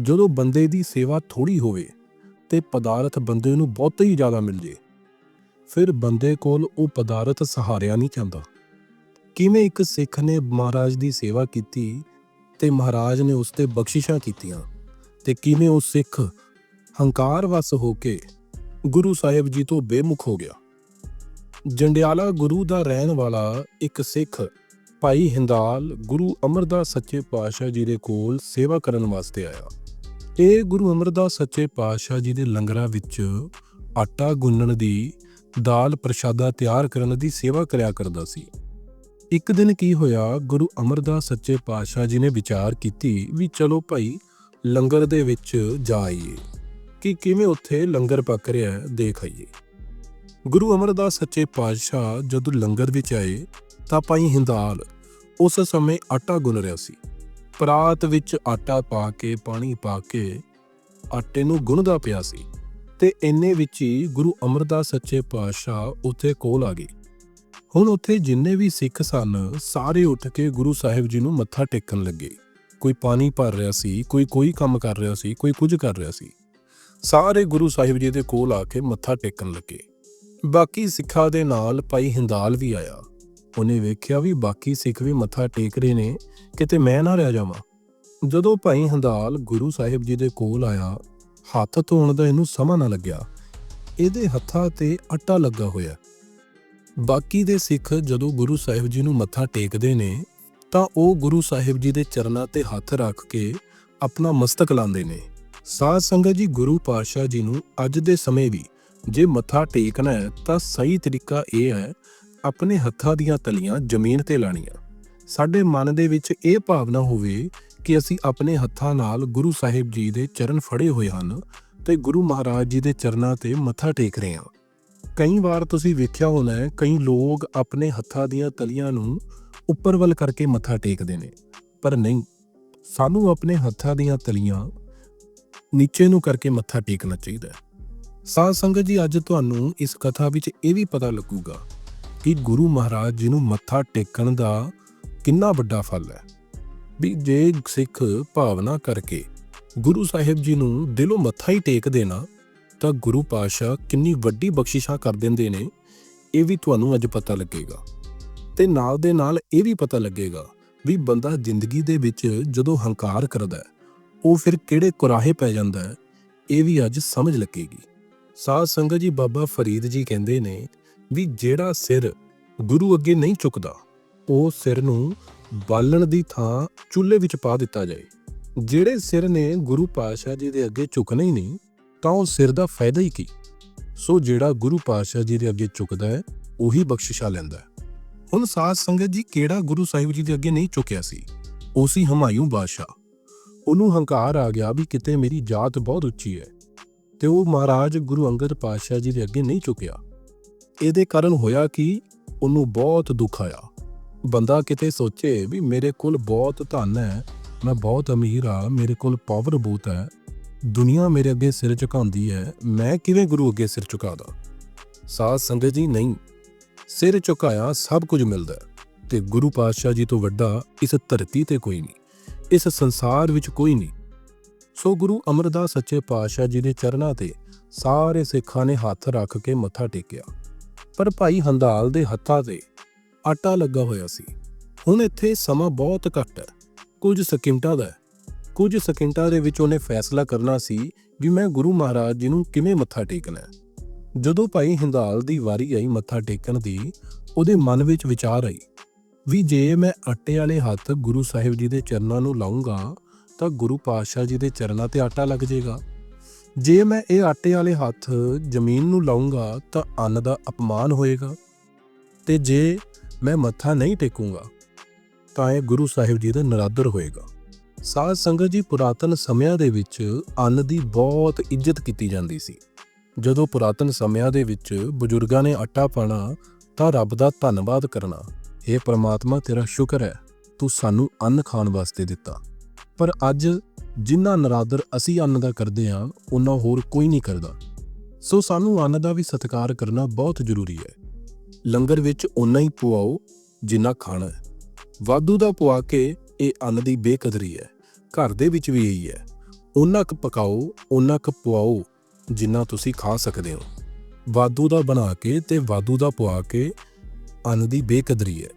ਜਦੋਂ ਬੰਦੇ ਦੀ ਸੇਵਾ ਥੋੜੀ ਹੋਵੇ ਤੇ ਪਦਾਰਥ ਬੰਦੇ ਨੂੰ ਬਹੁਤ ਹੀ ਜ਼ਿਆਦਾ ਮਿਲ ਜੇ, ਫਿਰ ਬੰਦੇ ਕੋਲ ਉਹ ਪਦਾਰਥ ਸਹਾਰਿਆ ਨਹੀਂ ਜਾਂਦਾ। ਕਿਵੇਂ ਇੱਕ ਸਿੱਖ ਨੇ ਮਹਾਰਾਜ ਦੀ ਸੇਵਾ ਕੀਤੀ ਤੇ ਮਹਾਰਾਜ ਨੇ ਉਸ ਤੇ ਬਖਸ਼ਿਸ਼ਾਂ ਕੀਤੀਆਂ ਤੇ ਕਿਵੇਂ ਉਹ ਸਿੱਖ ਹੰਕਾਰ ਵਸ ਹੋ ਕੇ ਗੁਰੂ ਸਾਹਿਬ ਜੀ ਤੋਂ ਬੇਮੁਖ ਹੋ ਗਿਆ। ਜੰਡਿਆਲਾ ਗੁਰੂ ਦਾ ਰਹਿਣ ਵਾਲਾ ਇੱਕ ਸਿੱਖ ਭਾਈ ਹਿੰਦਾਲ ਗੁਰੂ ਅਮਰਦਾਸ ਸੱਚੇ ਪਾਤਸ਼ਾਹ ਜੀ ਦੇ ਕੋਲ ਸੇਵਾ ਕਰਨ ਵਾਸਤੇ ਆਇਆ। ਇਹ ਗੁਰੂ ਅਮਰਦਾਸ ਸੱਚੇ ਪਾਤਸ਼ਾਹ ਜੀ ਦੇ ਲੰਗਰਾਂ ਵਿੱਚ ਆਟਾ ਗੁੰਨਣ ਦੀ, ਦਾਲ ਪ੍ਰਸ਼ਾਦਾ ਤਿਆਰ ਕਰਨ ਦੀ ਸੇਵਾ ਕਰਿਆ ਕਰਦਾ ਸੀ। ਇੱਕ ਦਿਨ ਕੀ ਹੋਇਆ, ਗੁਰੂ ਅਮਰਦਾਸ ਸੱਚੇ ਪਾਤਸ਼ਾਹ ਜੀ ਨੇ ਵਿਚਾਰ ਕੀਤੀ ਵੀ ਚਲੋ ਭਾਈ, ਲੰਗਰ ਦੇ ਵਿੱਚ ਜਾ ਆਈਏ, ਕਿ ਕਿਵੇਂ ਉੱਥੇ ਲੰਗਰ ਪੱਕ ਰਿਹਾ ਹੈ, ਦੇਖ ਆਈਏ। ਗੁਰੂ ਅਮਰਦਾਸ ਸੱਚੇ ਪਾਤਸ਼ਾਹ ਜਦੋਂ ਲੰਗਰ ਵਿੱਚ ਆਏ, ਤਾਂ ਭਾਈ ਹਿੰਦਾਲ ਉਸ ਸਮੇਂ ਆਟਾ ਗੁੰਨ ਰਿਹਾ ਸੀ। ਪਰਾਤ ਵਿੱਚ ਆਟਾ ਪਾ ਕੇ, ਪਾਣੀ ਪਾ ਕੇ ਆਟੇ ਨੂੰ ਗੁੰਨਦਾ ਪਿਆ ਸੀ ਤੇ ਇੰਨੇ ਵਿੱਚ ਹੀ ਗੁਰੂ ਅਮਰਦਾਸ ਸੱਚੇ ਪਾਤਸ਼ਾਹ ਉੱਥੇ ਕੋਲ ਆ ਗਏ। ਹੁਣ ਉੱਥੇ ਜਿੰਨੇ ਵੀ ਸਿੱਖ ਸਨ, ਸਾਰੇ ਉੱਠ ਕੇ ਗੁਰੂ ਸਾਹਿਬ ਜੀ ਨੂੰ ਮੱਥਾ ਟੇਕਣ ਲੱਗੇ। ਕੋਈ ਪਾਣੀ ਭਰ ਰਿਹਾ ਸੀ, ਕੋਈ ਕੋਈ ਕੰਮ ਕਰ ਰਿਹਾ ਸੀ, ਕੋਈ ਕੁਝ ਕਰ ਰਿਹਾ ਸੀ। ਸਾਰੇ ਗੁਰੂ ਸਾਹਿਬ ਜੀ ਦੇ ਕੋਲ ਆ ਕੇ ਮੱਥਾ ਟੇਕਣ ਲੱਗੇ। ਬਾਕੀ ਸਿੱਖਾਂ ਦੇ ਨਾਲ ਭਾਈ ਹਿੰਦਾਲ ਵੀ ਆਇਆ। ਉਹਨੇ ਵੇਖਿਆ ਵੀ ਬਾਕੀ ਸਿੱਖ ਵੀ ਮੱਥਾ ਟੇਕ ਰਹੇ ਨੇ, ਕਿਤੇ ਮੈਂ ਨਾ ਰਹਿ ਜਾਵਾਂ। ਜਦੋਂ ਭਾਈ ਹੰਦਾਲ ਗੁਰੂ ਸਾਹਿਬ ਜੀ ਦੇ ਕੋਲ ਆਇਆ, ਹੱਥ ਧੋਣ ਦਾ ਇਹਨੂੰ ਸਮਾਂ ਨਾ ਲੱਗਿਆ। ਇਹਦੇ ਹੱਥਾਂ ਤੇ ਆਟਾ ਲੱਗਾ ਹੋਇਆ। ਬਾਕੀ ਦੇ ਸਿੱਖ ਜਦੋਂ ਗੁਰੂ ਸਾਹਿਬ ਜੀ ਨੂੰ ਮੱਥਾ ਟੇਕਦੇ ਨੇ, ਤਾਂ ਉਹ ਗੁਰੂ ਸਾਹਿਬ ਜੀ ਦੇ ਚਰਨਾਂ ਤੇ ਹੱਥ ਰੱਖ ਕੇ ਆਪਣਾ ਮਸਤਕ ਲਾਉਂਦੇ ਨੇ। ਸਾਧ ਸੰਗਤ ਜੀ ਗੁਰੂ ਪਾਤਸ਼ਾਹ ਜੀ ਨੂੰ ਅੱਜ ਦੇ ਸਮੇਂ ਵੀ ਜੇ ਮੱਥਾ ਟੇਕਣਾ ਹੈ, ਤਾਂ ਸਹੀ ਤਰੀਕਾ ਇਹ ਹੈ ਆਪਣੇ ਹੱਥਾਂ ਦੀਆਂ ਤਲੀਆਂ ਜ਼ਮੀਨ ਤੇ ਲਾਣੀਆਂ। ਸਾਡੇ ਮਨ ਦੇ ਵਿੱਚ ਇਹ ਭਾਵਨਾ ਹੋਵੇ ਕਿ ਅਸੀਂ ਆਪਣੇ ਹੱਥਾਂ ਨਾਲ ਗੁਰੂ ਸਾਹਿਬ ਜੀ ਦੇ ਚਰਨ ਫੜੇ ਹੋਏ ਹਨ ਤੇ ਗੁਰੂ ਮਹਾਰਾਜ ਜੀ ਦੇ ਚਰਨਾਂ ਤੇ ਮੱਥਾ ਟੇਕ ਰਹੇ ਹਾਂ। ਕਈ ਵਾਰ ਤੁਸੀਂ ਵੇਖਿਆ ਹੋਣਾ ਹੈ, ਕਈ ਲੋਕ ਆਪਣੇ ਹੱਥਾਂ ਦੀਆਂ ਤਲੀਆਂ ਨੂੰ ਉੱਪਰ ਵੱਲ ਕਰਕੇ ਮੱਥਾ ਟੇਕਦੇ ਨੇ। ਪਰ ਨਹੀਂ, ਸਾਨੂੰ ਆਪਣੇ ਹੱਥਾਂ ਦੀਆਂ ਤਲੀਆਂ ਨੀਚੇ ਨੂੰ ਕਰਕੇ ਮੱਥਾ ਟੇਕਣਾ ਚਾਹੀਦਾ ਹੈ। ਸਾਧ ਸੰਗਤ ਜੀ, ਅੱਜ ਤੁਹਾਨੂੰ ਇਸ ਕਥਾ ਵਿੱਚ ਇਹ ਵੀ ਪਤਾ ਲੱਗੂਗਾ ਕਿ ਗੁਰੂ ਮਹਾਰਾਜ ਜੀ ਨੂੰ ਮੱਥਾ ਟੇਕਣ ਦਾ ਕਿੰਨਾ ਵੱਡਾ ਫਲ ਹੈ। ਵੀ ਜੇ ਸਿੱਖ ਭਾਵਨਾ ਕਰਕੇ ਗੁਰੂ ਸਾਹਿਬ ਜੀ ਨੂੰ ਦਿਲੋਂ ਮੱਥਾ ਹੀ ਟੇਕ ਦੇਣਾ, ਤਾਂ ਗੁਰੂ ਪਾਤਸ਼ਾਹ ਕਿੰਨੀ ਵੱਡੀ ਬਖਸ਼ਿਸ਼ਾਂ ਕਰ ਦਿੰਦੇ ਨੇ, ਇਹ ਵੀ ਤੁਹਾਨੂੰ ਅੱਜ ਪਤਾ ਲੱਗੇਗਾ। ਤੇ ਨਾਲ ਦੇ ਨਾਲ ਇਹ ਵੀ ਪਤਾ ਲੱਗੇਗਾ ਵੀ ਬੰਦਾ ਜ਼ਿੰਦਗੀ ਦੇ ਵਿੱਚ ਜਦੋਂ ਹੰਕਾਰ ਕਰਦਾ ਹੈ, ਉਹ ਫਿਰ ਕਿਹੜੇ ਕੁਰਾਹੇ ਪੈ ਜਾਂਦਾ ਹੈ, ਇਹ ਵੀ ਅੱਜ ਸਮਝ ਲੱਗੇਗੀ। ਸਾਧ ਸੰਗਤ ਜੀ ਬਾਬਾ ਫਰੀਦ ਜੀ ਕਹਿੰਦੇ ਨੇ ਵੀ ਜਿਹੜਾ ਸਿਰ ਗੁਰੂ ਅੱਗੇ ਨਹੀਂ ਝੁਕਦਾ ਉਹ ਸਿਰ ਨੂੰ ਬਾਲਣ ਦੀ ਥਾਂ ਚੁੱਲ੍ਹੇ ਵਿੱਚ ਪਾ ਦਿੱਤਾ ਜਾਏ। ਜਿਹੜੇ ਸਿਰ ਨੇ ਗੁਰੂ ਪਾਤਸ਼ਾਹ ਜੀ ਦੇ ਅੱਗੇ ਝੁਕਣਾ ਹੀ ਨਹੀਂ, ਤਾਂ ਉਹ ਸਿਰ ਦਾ ਫਾਇਦਾ ਹੀ ਕੀ? ਸੋ ਜਿਹੜਾ ਗੁਰੂ ਪਾਤਸ਼ਾਹ ਜੀ ਦੇ ਅੱਗੇ ਝੁਕਦਾ ਹੈ, ਉਹੀ ਬਖਸ਼ਿਸ਼ਾਂ ਲੈਂਦਾ ਹੈ। ਹੁਣ ਸਾਧ ਸੰਗਤ ਜੀ ਕਿਹੜਾ ਗੁਰੂ ਸਾਹਿਬ ਜੀ ਦੇ ਅੱਗੇ ਨਹੀਂ ਝੁਕਿਆ ਸੀ? ਉਹ ਸੀ ਹਮਾਯੂ ਬਾਦਸ਼ਾਹ। ਉਹਨੂੰ ਹੰਕਾਰ ਆ ਗਿਆ ਵੀ ਕਿਤੇ ਮੇਰੀ ਜਾਤ ਬਹੁਤ ਉੱਚੀ ਹੈ, ਤੇ ਉਹ ਮਹਾਰਾਜ ਗੁਰੂ ਅੰਗਦ ਪਾਤਸ਼ਾਹ ਜੀ ਦੇ ਅੱਗੇ ਨਹੀਂ ਝੁਕਿਆ ਇਹਦੇ ਕਾਰਨ ਹੋਇਆ ਕਿ ਉਹਨੂੰ ਬਹੁਤ ਦੁੱਖ ਆਇਆ। ਬੰਦਾ ਕਿਤੇ ਸੋਚੇ ਵੀ ਮੇਰੇ ਕੋਲ ਬਹੁਤ ਧਨ ਹੈ, ਮੈਂ ਬਹੁਤ ਅਮੀਰ ਆ ਮੇਰੇ ਕੋਲ ਪਾਵਰ ਬਹੁਤ ਹੈ, ਦੁਨੀਆ ਮੇਰੇ ਅੱਗੇ ਸਿਰ ਝੁਕਾਉਂਦੀ ਹੈ, ਮੈਂ ਕਿਵੇਂ ਗੁਰੂ ਅੱਗੇ ਸਿਰ ਝੁਕਾਦਾ ਸਾਧ ਸੰਗਤ ਜੀ, ਨਹੀਂ। ਸਿਰ ਝੁਕਾਇਆ ਸਭ ਕੁਝ ਮਿਲਦਾ ਹੈ ਤੇ ਗੁਰੂ ਪਾਤਸ਼ਾਹ ਜੀ ਤੋਂ ਵੱਡਾ ਇਸ ਧਰਤੀ ਤੇ ਕੋਈ ਨਹੀਂ, ਇਸ ਸੰਸਾਰ ਵਿੱਚ ਕੋਈ ਨਹੀਂ। ਸੋ ਗੁਰੂ ਅਮਰਦਾਸ ਸੱਚੇ ਪਾਤਸ਼ਾਹ ਜੀ ਦੇ ਚਰਨਾਂ ਤੇ ਸਾਰੇ ਸਿੱਖਾਂ ਨੇ ਹੱਥ ਰੱਖ ਕੇ ਮੱਥਾ ਟੇਕਿਆ। ਪਰ ਭਾਈ ਹੰਦਾਲ ਦੇ ਹੱਥਾਂ ਤੇ ਆਟਾ ਲੱਗਾ ਹੋਇਆ ਸੀ। ਹੁਣ ਇੱਥੇ ਸਮਾਂ ਬਹੁਤ ਘੱਟ ਹੈ। ਕੁਝ ਸਕਿੰਟਾਂ ਦਾ ਕੁਝ ਸਕਿੰਟਾਂ ਦੇ ਵਿੱਚ ਉਹਨੇ ਫੈਸਲਾ ਕਰਨਾ ਸੀ ਵੀ ਮੈਂ ਗੁਰੂ ਮਹਾਰਾਜ ਜੀ ਨੂੰ ਕਿਵੇਂ ਮੱਥਾ ਟੇਕਣਾ ਜਦੋਂ ਭਾਈ ਹਿੰਦਾਲ ਦੀ ਵਾਰੀ ਆਈ ਮੱਥਾ ਟੇਕਣ ਦੀ, ਉਹਦੇ ਮਨ ਵਿੱਚ ਵਿਚਾਰ ਆਈ ਵੀ ਜੇ ਮੈਂ ਆਟੇ ਵਾਲੇ ਹੱਥ ਗੁਰੂ ਸਾਹਿਬ ਜੀ ਦੇ ਚਰਨਾਂ ਨੂੰ ਲਾਉਂਗਾ ਤਾਂ ਗੁਰੂ ਪਾਤਸ਼ਾਹ ਜੀ ਦੇ ਚਰਨਾਂ ਤੇ ਆਟਾ ਲੱਗ ਜਾਏਗਾ ਜੇ ਮੈਂ ਇਹ ਆਟੇ ਵਾਲੇ ਹੱਥ ਜ਼ਮੀਨ ਨੂੰ ਲਾਉਂਗਾ ਤਾਂ ਅੰਨ ਦਾ ਅਪਮਾਨ ਹੋਏਗਾ ਤੇ ਜੇ ਮੈਂ ਮੱਥਾ ਨਹੀਂ ਟੇਕੂੰਗਾ, ਤਾਂ ਇਹ ਗੁਰੂ ਸਾਹਿਬ ਜੀ ਦਾ ਨਰਾਦਰ ਹੋਏਗਾ। ਸਾਧ ਸੰਗਤ ਜੀ ਪੁਰਾਤਨ ਸਮਿਆਂ ਦੇ ਵਿੱਚ ਅੰਨ ਦੀ ਬਹੁਤ ਇੱਜ਼ਤ ਕੀਤੀ ਜਾਂਦੀ ਸੀ। ਜਦੋਂ ਪੁਰਾਤਨ ਸਮਿਆਂ ਦੇ ਵਿੱਚ ਬਜ਼ੁਰਗਾਂ ਨੇ ਆਟਾ ਪਾਣਾ, ਤਾਂ ਰੱਬ ਦਾ ਧੰਨਵਾਦ ਕਰਨਾ ਇਹ ਪ੍ਰਮਾਤਮਾ, ਤੇਰਾ ਸ਼ੁਕਰ ਹੈ, ਤੂੰ ਸਾਨੂੰ ਅੰਨ ਖਾਣ ਵਾਸਤੇ ਦਿੱਤਾ। ਪਰ ਅੱਜ ਜਿੰਨਾ ਨਰਾਦਰ ਅਸੀਂ ਅੰਨ ਦਾ ਕਰਦੇ ਹਾਂ ਉਹਨਾਂ ਹੋਰ ਕੋਈ ਨਹੀਂ ਕਰਦਾ। ਸੋ ਸਾਨੂੰ ਅੰਨ ਦਾ ਵੀ ਸਤਿਕਾਰ ਕਰਨਾ ਬਹੁਤ ਜ਼ਰੂਰੀ ਹੈ। ਲੰਗਰ ਵਿੱਚ ਉਨਾ ਹੀ ਪਵਾਓ ਜਿੰਨਾ ਖਾਣਾ ਹੈ। ਵਾਧੂ ਦਾ ਪੁਆ ਕੇ ਇਹ ਅੰਨ ਦੀ ਬੇਕਦਰੀ ਹੈ। ਘਰ ਦੇ ਵਿੱਚ ਵੀ ਇਹੀ ਹੈ। ਉਹਨਾਂ ਕੁ ਪਕਾਓ ਉਹਨਾਂ ਕੁ ਪਵਾਓ ਜਿੰਨਾ ਤੁਸੀਂ ਖਾ ਸਕਦੇ ਹੋ। ਵਾਧੂ ਦਾ ਬਣਾ ਕੇ ਤੇ ਵਾਧੂ ਦਾ ਪਵਾ ਕੇ ਅੰਨ ਦੀ ਬੇਕਦਰੀ ਹੈ।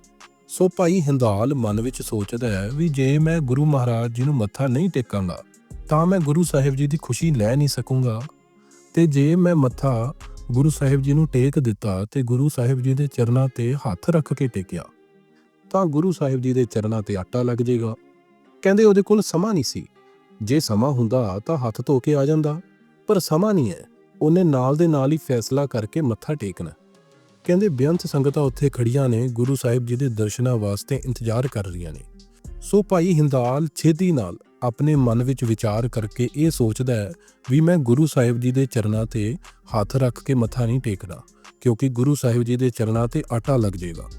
ਸੋ ਭਾਈ ਹਿੰਦਾਲ ਮਨ ਵਿੱਚ ਸੋਚਦਾ ਹੈ ਵੀ ਜੇ ਮੈਂ ਗੁਰੂ ਮਹਾਰਾਜ ਜੀ ਨੂੰ ਮੱਥਾ ਨਹੀਂ ਟੇਕਾਂਗਾ, ਤਾਂ ਮੈਂ ਗੁਰੂ ਸਾਹਿਬ ਜੀ ਦੀ ਖੁਸ਼ੀ ਲੈ ਨਹੀਂ ਸਕੂੰਗਾ। ਤੇ ਜੇ ਮੈਂ ਮੱਥਾ ਗੁਰੂ ਸਾਹਿਬ ਜੀ ਨੂੰ ਟੇਕ ਦਿੱਤਾ ਤੇ ਗੁਰੂ ਸਾਹਿਬ ਜੀ ਦੇ ਚਰਨਾਂ ਤੇ ਹੱਥ ਰੱਖ ਕੇ ਟੇਕਿਆ, ਤਾਂ ਗੁਰੂ ਸਾਹਿਬ ਜੀ ਦੇ ਚਰਨਾਂ ਤੇ ਆਟਾ ਲੱਗ ਜਾਏਗਾ ਕਹਿੰਦੇ ਉਹਦੇ ਕੋਲ ਸਮਾਂ ਨਹੀਂ ਸੀ। ਜੇ ਸਮਾਂ ਹੁੰਦਾ ਤਾਂ ਹੱਥ ਧੋ ਕੇ ਆ ਜਾਂਦਾ, ਪਰ ਸਮਾਂ ਨਹੀਂ ਹੈ। ਉਹਨੇ ਨਾਲ ਦੇ ਨਾਲ ਹੀ ਫੈਸਲਾ ਕਰਕੇ ਮੱਥਾ ਟੇਕਣਾ। ਕਹਿੰਦੇ ਬੇਅੰਤ ਸੰਗਤਾਂ ਉੱਥੇ ਖੜੀਆਂ ਨੇ, ਗੁਰੂ ਸਾਹਿਬ ਜੀ ਦੇ ਦਰਸ਼ਨਾਂ ਵਾਸਤੇ ਇੰਤਜ਼ਾਰ ਕਰ ਰਹੀਆਂ ਨੇ। ਸੋ ਭਾਈ ਹਿੰਦਾਲ ਛੇਤੀ ਨਾਲ ਆਪਣੇ ਮਨ ਵਿੱਚ ਵਿਚਾਰ ਕਰਕੇ ਇਹ ਸੋਚਦਾ ਹੈ ਵੀ ਮੈਂ ਗੁਰੂ ਸਾਹਿਬ ਜੀ ਦੇ ਚਰਨਾਂ ਤੇ ਹੱਥ ਰੱਖ ਕੇ ਮੱਥਾ ਨਹੀਂ ਟੇਕਣਾ, ਕਿਉਂਕਿ ਗੁਰੂ ਸਾਹਿਬ ਜੀ ਦੇ ਚਰਨਾਂ ਤੇ ਆਟਾ ਲੱਗ ਜਾਏਗਾ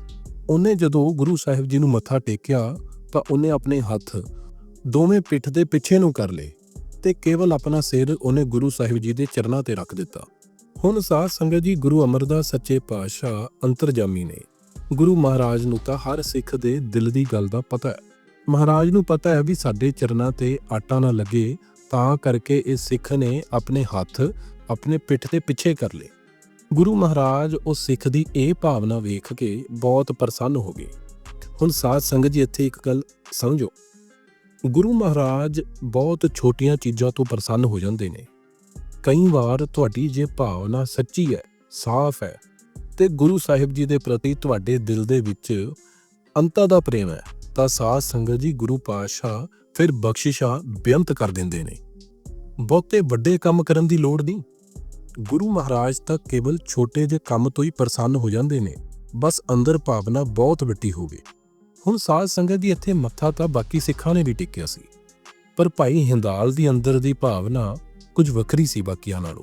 ਉਹਨੇ ਜਦੋਂ ਗੁਰੂ ਸਾਹਿਬ ਜੀ ਨੂੰ ਮੱਥਾ ਟੇਕਿਆ, ਤਾਂ ਉਹਨੇ ਆਪਣੇ ਹੱਥ ਦੋਵੇਂ ਪਿੱਠ ਦੇ ਪਿੱਛੇ ਨੂੰ ਕਰ ਲਏ ਤੇ ਕੇਵਲ ਆਪਣਾ ਸਿਰ ਉਹਨੇ ਗੁਰੂ ਸਾਹਿਬ ਜੀ ਦੇ ਚਰਨਾਂ ਤੇ ਰੱਖ ਦਿੱਤਾ। ਹੁਣ ਸਾਧ ਸੰਗਤ ਜੀ ਗੁਰੂ ਅਮਰਦਾਸ ਸੱਚੇ ਪਾਤਸ਼ਾਹ ਅੰਤਰਜਾਮੀ ਨੇ। ਗੁਰੂ ਮਹਾਰਾਜ ਨੂੰ ਤਾਂ ਹਰ ਸਿੱਖ ਦੇ ਦਿਲ ਦੀ ਗੱਲ ਦਾ ਪਤਾ ਹੈ। ਮਹਾਰਾਜ ਨੂੰ ਪਤਾ ਹੈ ਵੀ ਸਾਡੇ ਚਰਨਾਂ ਤੇ ਆਟਾ ਨਾ ਲੱਗੇ, ਤਾਂ ਕਰਕੇ ਇਹ ਸਿੱਖ ਨੇ ਆਪਣੇ ਹੱਥ ਆਪਣੇ ਪਿੱਠ ਦੇ ਪਿੱਛੇ ਕਰ ਲਏ। ਗੁਰੂ ਮਹਾਰਾਜ ਉਹ ਸਿੱਖ ਦੀ ਇਹ ਭਾਵਨਾ ਵੇਖ ਕੇ ਬਹੁਤ ਪ੍ਰਸੰਨ ਹੋ ਗਏ। ਹੁਣ ਸਾਧ ਸੰਗਤ ਜੀ, ਇੱਥੇ ਇੱਕ ਗੱਲ ਸਮਝੋ। ਗੁਰੂ ਮਹਾਰਾਜ ਬਹੁਤ ਛੋਟੀਆਂ ਚੀਜ਼ਾਂ ਤੋਂ ਪ੍ਰਸੰਨ ਹੋ ਜਾਂਦੇ ਨੇ। ਕਈ ਵਾਰ ਤੁਹਾਡੀ ਜੇ ਭਾਵਨਾ ਸੱਚੀ ਹੈ, ਸਾਫ਼ ਹੈ ਤੇ ਗੁਰੂ ਸਾਹਿਬ ਜੀ ਦੇ ਪ੍ਰਤੀ ਤੁਹਾਡੇ ਦਿਲ ਦੇ ਵਿੱਚ ਅੰਤਾ ਦਾ ਪ੍ਰੇਮ ਹੈ, ਤਾਂ ਸਾਧ ਸੰਗਤ ਜੀ ਗੁਰੂ ਪਾਤਸ਼ਾਹ ਫਿਰ ਬਖਸ਼ਿਸ਼ਾਂ ਬੇਅੰਤ ਕਰ ਦਿੰਦੇ ਨੇ। ਬਹੁਤੇ ਵੱਡੇ ਕੰਮ ਕਰਨ ਦੀ ਲੋੜ ਨਹੀਂ। ਗੁਰੂ ਮਹਾਰਾਜ ਤਾਂ ਕੇਵਲ ਛੋਟੇ ਜਿਹੇ ਕੰਮ ਤੋਂ ਹੀ ਪ੍ਰਸੰਨ ਹੋ ਜਾਂਦੇ ਨੇ, ਬਸ ਅੰਦਰ ਭਾਵਨਾ ਬਹੁਤ ਵੱਡੀ ਹੋਵੇ ਹੁਣ ਸਾਧ ਸੰਗਤ ਦੀ ਇੱਥੇ ਮੱਥਾ ਤਾਂ ਬਾਕੀ ਸਿੱਖਾਂ ਨੇ ਵੀ ਟੇਕਿਆ ਸੀ, ਪਰ ਭਾਈ ਹਿੰਦਾਲ ਦੀ ਅੰਦਰ ਦੀ ਭਾਵਨਾ ਕੁਝ ਵੱਖਰੀ ਸੀ ਬਾਕੀਆਂ ਨਾਲੋਂ।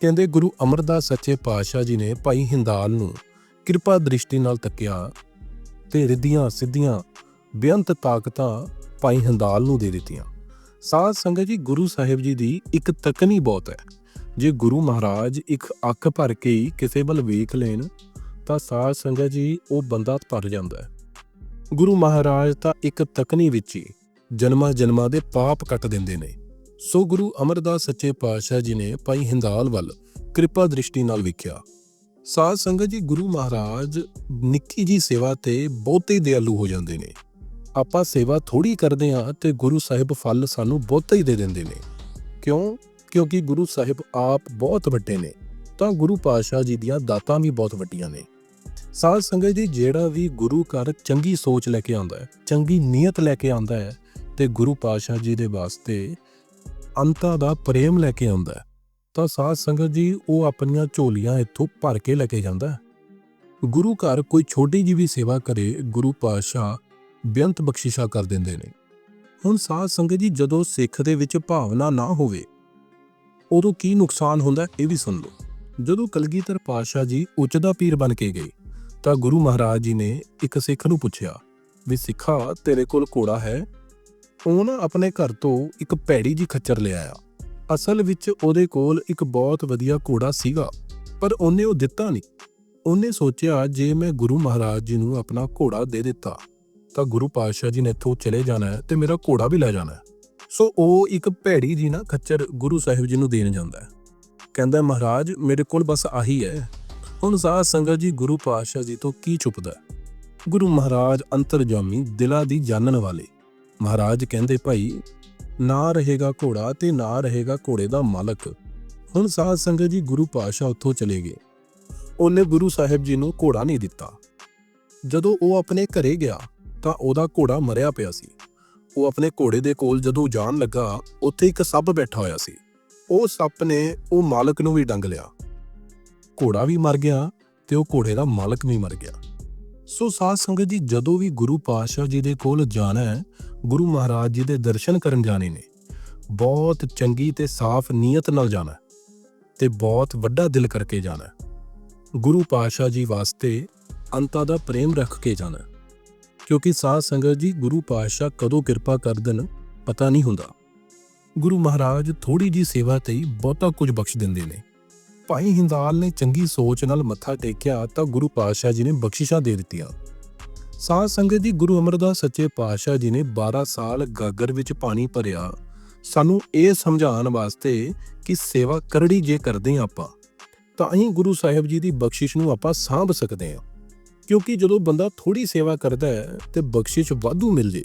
ਕਹਿੰਦੇ ਗੁਰੂ ਅਮਰਦਾਸ ਸੱਚੇ ਪਾਤਸ਼ਾਹ ਜੀ ਨੇ ਭਾਈ ਹਿੰਦਾਲ ਨੂੰ ਕਿਰਪਾ ਦ੍ਰਿਸ਼ਟੀ ਨਾਲ ਤੱਕਿਆ ਤੇ ਰਿੱਧੀਆਂ ਸਿੱਧੀਆਂ ਬੇਅੰਤ ਤਾਕਤਾਂ ਭਾਈ ਹਿੰਦਾਲ ਨੂੰ ਦੇ ਦਿੱਤੀਆਂ। ਸਾਧ ਸੰਗਤ ਜੀ, ਗੁਰੂ ਸਾਹਿਬ ਜੀ ਦੀ ਇੱਕ ਤਕਨੀ ਬਹੁਤ ਹੈ। ਜੇ ਗੁਰੂ ਮਹਾਰਾਜ ਇੱਕ ਅੱਖ ਭਰ ਕੇ ਹੀ ਕਿਸੇ ਵੱਲ ਵੇਖ ਲੈਣ, ਤਾਂ ਸਾਧ ਸੰਗਤ ਜੀ, ਉਹ ਬੰਦਾ ਭਰ ਜਾਂਦਾ ਹੈ। ਗੁਰੂ ਮਹਾਰਾਜ ਤਾਂ ਇੱਕ ਤਕਨੀ ਵਿੱਚ ਹੀ ਜਨਮਾਂ ਜਨਮਾਂ ਦੇ ਪਾਪ ਕੱਟ ਦਿੰਦੇ ਨੇ। ਸੋ ਗੁਰੂ ਅਮਰਦਾਸ ਸੱਚੇ ਪਾਤਸ਼ਾਹ ਜੀ ਨੇ ਭਾਈ ਹਿੰਦਾਲ ਵੱਲ ਕਿਰਪਾ ਦ੍ਰਿਸ਼ਟੀ ਨਾਲ ਵੇਖਿਆ। ਸਾਧ ਸੰਗਤ ਜੀ, ਗੁਰੂ ਮਹਾਰਾਜ ਨਿੱਕੀ ਜੀ ਸੇਵਾ ਤੇ ਬਹੁਤੇ ਦਿਆਲੂ ਹੋ ਜਾਂਦੇ ਨੇ। ਆਪਾਂ ਸੇਵਾ ਥੋੜੀ ਕਰਦੇ ਆ ਤੇ ਗੁਰੂ ਸਾਹਿਬ ਫਲ ਸਾਨੂੰ ਬਹੁਤਾ ਹੀ ਦੇ ਦਿੰਦੇ ਨੇ। ਕਿਉਂ? ਕਿਉਂਕਿ ਗੁਰੂ ਸਾਹਿਬ ਆਪ ਬਹੁਤ ਵੱਡੇ ਨੇ, ਤਾਂ ਗੁਰੂ ਪਾਤਸ਼ਾਹ ਜੀ ਦੀਆਂ ਦਾਤਾਂ ਵੀ ਬਹੁਤ ਵੱਡੀਆਂ ਨੇ। ਸਾਧ ਸੰਗਤ ਜੀ, ਜਿਹੜਾ ਵੀ ਗੁਰੂ ਘਰ ਚੰਗੀ ਸੋਚ ਲੈ ਕੇ ਆਉਂਦਾ ਹੈ, ਚੰਗੀ ਨੀਅਤ ਲੈ ਕੇ ਆਉਂਦਾ ਹੈ, ਤੇ ਗੁਰੂ ਪਾਤਸ਼ਾਹ ਜੀ ਦੇ ਵਾਸਤੇ ਅੰਤਾਂ ਦਾ ਪ੍ਰੇਮ ਲੈ ਕੇ ਆਉਂਦਾ ਤਾਂ ਸਾਧ ਸੰਗਤ ਜੀ ਉਹ ਆਪਣੀਆਂ ਝੋਲੀਆਂ ਇੱਥੋਂ ਭਰ ਕੇ ਲੈ ਕੇ ਜਾਂਦਾ ਗੁਰੂ ਘਰ ਕੋਈ ਛੋਟੀ ਜਿਹੀ ਵੀ ਸੇਵਾ ਕਰੇ, ਗੁਰੂ ਪਾਤਸ਼ਾਹ ਬੇਅੰਤ ਬਖਸ਼ਿਸ਼ਾ ਕਰ ਦਿੰਦੇ ਨੇ। ਹੁਣ ਸਾਧ ਸੰਗਤ ਜੀ ਜਦੋਂ ਸਿੱਖ ਦੇ ਵਿੱਚ ਭਾਵਨਾ ਨਾ ਹੋਵੇ, ਉਦੋਂ ਕੀ ਨੁਕਸਾਨ ਹੁੰਦਾ ਇਹ ਵੀ ਸੁਣ ਲਓ। ਜਦੋਂ ਕਲਗੀਧਰ ਪਾਤਸ਼ਾਹ ਜੀ ਉੱਚਦਾ ਪੀਰ ਬਣ ਕੇ ਗਏ, ਤਾਂ ਗੁਰੂ ਮਹਾਰਾਜ ਜੀ ਨੇ ਇੱਕ ਸਿੱਖ ਨੂੰ ਪੁੱਛਿਆ ਵੀ, ਸਿੱਖਾ, ਤੇਰੇ ਕੋਲ ਘੋੜਾ ਹੈ? ਉਹ ਨਾ ਆਪਣੇ ਘਰ ਤੋਂ ਇੱਕ ਭੈੜੀ ਜੀ ਖੱਚਰ ਲਿਆਇਆ ਅਸਲ ਵਿੱਚ ਉਹਦੇ ਕੋਲ ਇੱਕ ਬਹੁਤ ਵਧੀਆ ਘੋੜਾ ਸੀਗਾ, ਪਰ ਉਹਨੇ ਉਹ ਦਿੱਤਾ ਨਹੀਂ। ਉਹਨੇ ਸੋਚਿਆ, ਜੇ ਮੈਂ ਗੁਰੂ ਮਹਾਰਾਜ ਜੀ ਨੂੰ ਆਪਣਾ ਘੋੜਾ ਦੇ ਦਿੱਤਾ, ਤਾਂ ਗੁਰੂ ਪਾਤਸ਼ਾਹ ਜੀ ਨੇ ਇੱਥੋਂ ਚਲੇ ਜਾਣਾ ਹੈ ਤੇ ਮੇਰਾ ਘੋੜਾ ਵੀ ਲੈ ਜਾਣਾ ਹੈ। ਸੋ ਉਹ ਇੱਕ ਭੈੜੀ ਜੀ ਨਾ ਖੱਚਰ ਗੁਰੂ ਸਾਹਿਬ ਜੀ ਨੂੰ ਦੇਣ ਜਾਂਦਾ ਹੈ। ਕਹਿੰਦਾ, ਮਹਾਰਾਜ, ਮੇਰੇ ਕੋਲ ਬਸ ਆਹੀ ਹੈ। ਹੁਣ ਸਾਧ ਸੰਗਤ ਜੀ ਗੁਰੂ ਪਾਤਸ਼ਾਹ ਜੀ ਤੋਂ ਕੀ ਛੁਪਦਾ ਗੁਰੂ ਮਹਾਰਾਜ ਅੰਤਰਜਾਮੀ ਦਿਲਾਂ ਦੀ ਜਾਣਨ ਵਾਲੇ ਮਹਾਰਾਜ ਕਹਿੰਦੇ, ਭਾਈ, ਨਾ ਰਹੇਗਾ ਘੋੜਾ ਤੇ ਨਾ ਰਹੇਗਾ ਘੋੜੇ ਦਾ ਮਾਲਕ। ਹੁਣ ਸਾਧ ਸੰਗਤ ਜੀ ਗੁਰੂ ਪਾਤਸ਼ਾਹ ਉੱਥੋਂ ਚਲੇ ਗਏ। ਉਹਨੇ ਗੁਰੂ ਸਾਹਿਬ ਜੀ ਨੂੰ ਘੋੜਾ ਨਹੀਂ ਦਿੱਤਾ। ਜਦੋਂ ਉਹ ਆਪਣੇ ਘਰੇ ਗਿਆ, ਤਾਂ ਉਹਦਾ ਘੋੜਾ ਮਰਿਆ ਪਿਆ ਸੀ। ਉਹ ਆਪਣੇ ਘੋੜੇ ਦੇ ਕੋਲ ਜਦੋਂ ਜਾਣ ਲੱਗਾ, ਉੱਥੇ ਇੱਕ ਸੱਪ ਬੈਠਾ ਹੋਇਆ ਸੀ। ਉਹ ਸੱਪ ਨੇ ਉਹ ਮਾਲਕ ਨੂੰ ਵੀ ਡੰਗ ਲਿਆ। ਘੋੜਾ ਵੀ ਮਰ ਗਿਆ ਤੇ ਉਹ ਘੋੜੇ ਦਾ ਮਾਲਕ ਵੀ ਮਰ ਗਿਆ। ਸੋ ਸਾਧ ਸੰਗਤ ਜੀ, ਜਦੋਂ ਵੀ ਗੁਰੂ ਪਾਤਸ਼ਾਹ ਜੀ ਦੇ ਕੋਲ ਜਾਣਾ ਹੈ, ਗੁਰੂ ਮਹਾਰਾਜ ਜੀ ਦੇ ਦਰਸ਼ਨ ਕਰਨ ਜਾਣੇ ਨੇ, ਬਹੁਤ ਚੰਗੀ ਤੇ ਸਾਫ਼ ਨੀਅਤ ਨਾਲ ਜਾਣਾ ਹੈ ਤੇ ਬਹੁਤ ਵੱਡਾ ਦਿਲ ਕਰਕੇ ਜਾਣਾ ਗੁਰੂ ਪਾਤਸ਼ਾਹ ਜੀ ਵਾਸਤੇ ਅੰਤਾਂ ਦਾ ਪ੍ਰੇਮ ਰੱਖ ਕੇ ਜਾਣਾ ਕਿਉਂਕਿ ਸਾਧ ਸੰਗਤ ਜੀ, ਗੁਰੂ ਪਾਤਸ਼ਾਹ ਕਦੋਂ ਕਿਰਪਾ ਕਰ ਦੇਣ, ਪਤਾ ਨਹੀਂ ਹੁੰਦਾ। ਗੁਰੂ ਮਹਾਰਾਜ ਥੋੜੀ ਜੀ ਸੇਵਾ ਤੇ ਹੀ ਬਹੁਤਾ ਕੁਝ ਬਖਸ਼ ਦਿੰਦੇ ਨੇ। ਭਾਈ ਹਿੰਦਾਲ ਨੇ ਚੰਗੀ ਸੋਚ ਨਾਲ ਮੱਥਾ ਟੇਕਿਆ ਤਾਂ ਗੁਰੂ ਪਾਤਸ਼ਾਹ ਜੀ ਨੇ ਬਖਸ਼ਿਸ਼ਾਂ ਦੇ ਦਿੱਤੀਆਂ। ਸਾਧ ਸੰਗਤ ਜੀ ਗੁਰੂ ਅਮਰਦਾਸ ਸੱਚੇ ਪਾਤਸ਼ਾਹ ਜੀ ਨੇ 12 ਸਾਲ ਗਾਗਰ ਵਿੱਚ ਪਾਣੀ ਭਰਿਆ। ਸਾਨੂੰ ਇਹ ਸਮਝਾਉਣ ਵਾਸਤੇ ਕਿ ਸੇਵਾ ਕਰੜੀ ਜੇ ਕਰਦੇ ਹਾਂ ਆਪਾਂ, ਤਾਂ ਹੀ ਗੁਰੂ ਸਾਹਿਬ ਜੀ ਦੀ ਬਖਸ਼ਿਸ਼ ਨੂੰ ਆਪਾਂ ਸਾਂਭ ਸਕਦੇ ਹਾਂ ਕਿਉਂਕਿ ਜਦੋਂ ਬੰਦਾ ਥੋੜੀ ਸੇਵਾ ਕਰਦਾ ਹੈ ਤੇ ਬਖਸ਼ਿਸ਼ ਵਾਧੂ ਮਿਲ ਜੇ,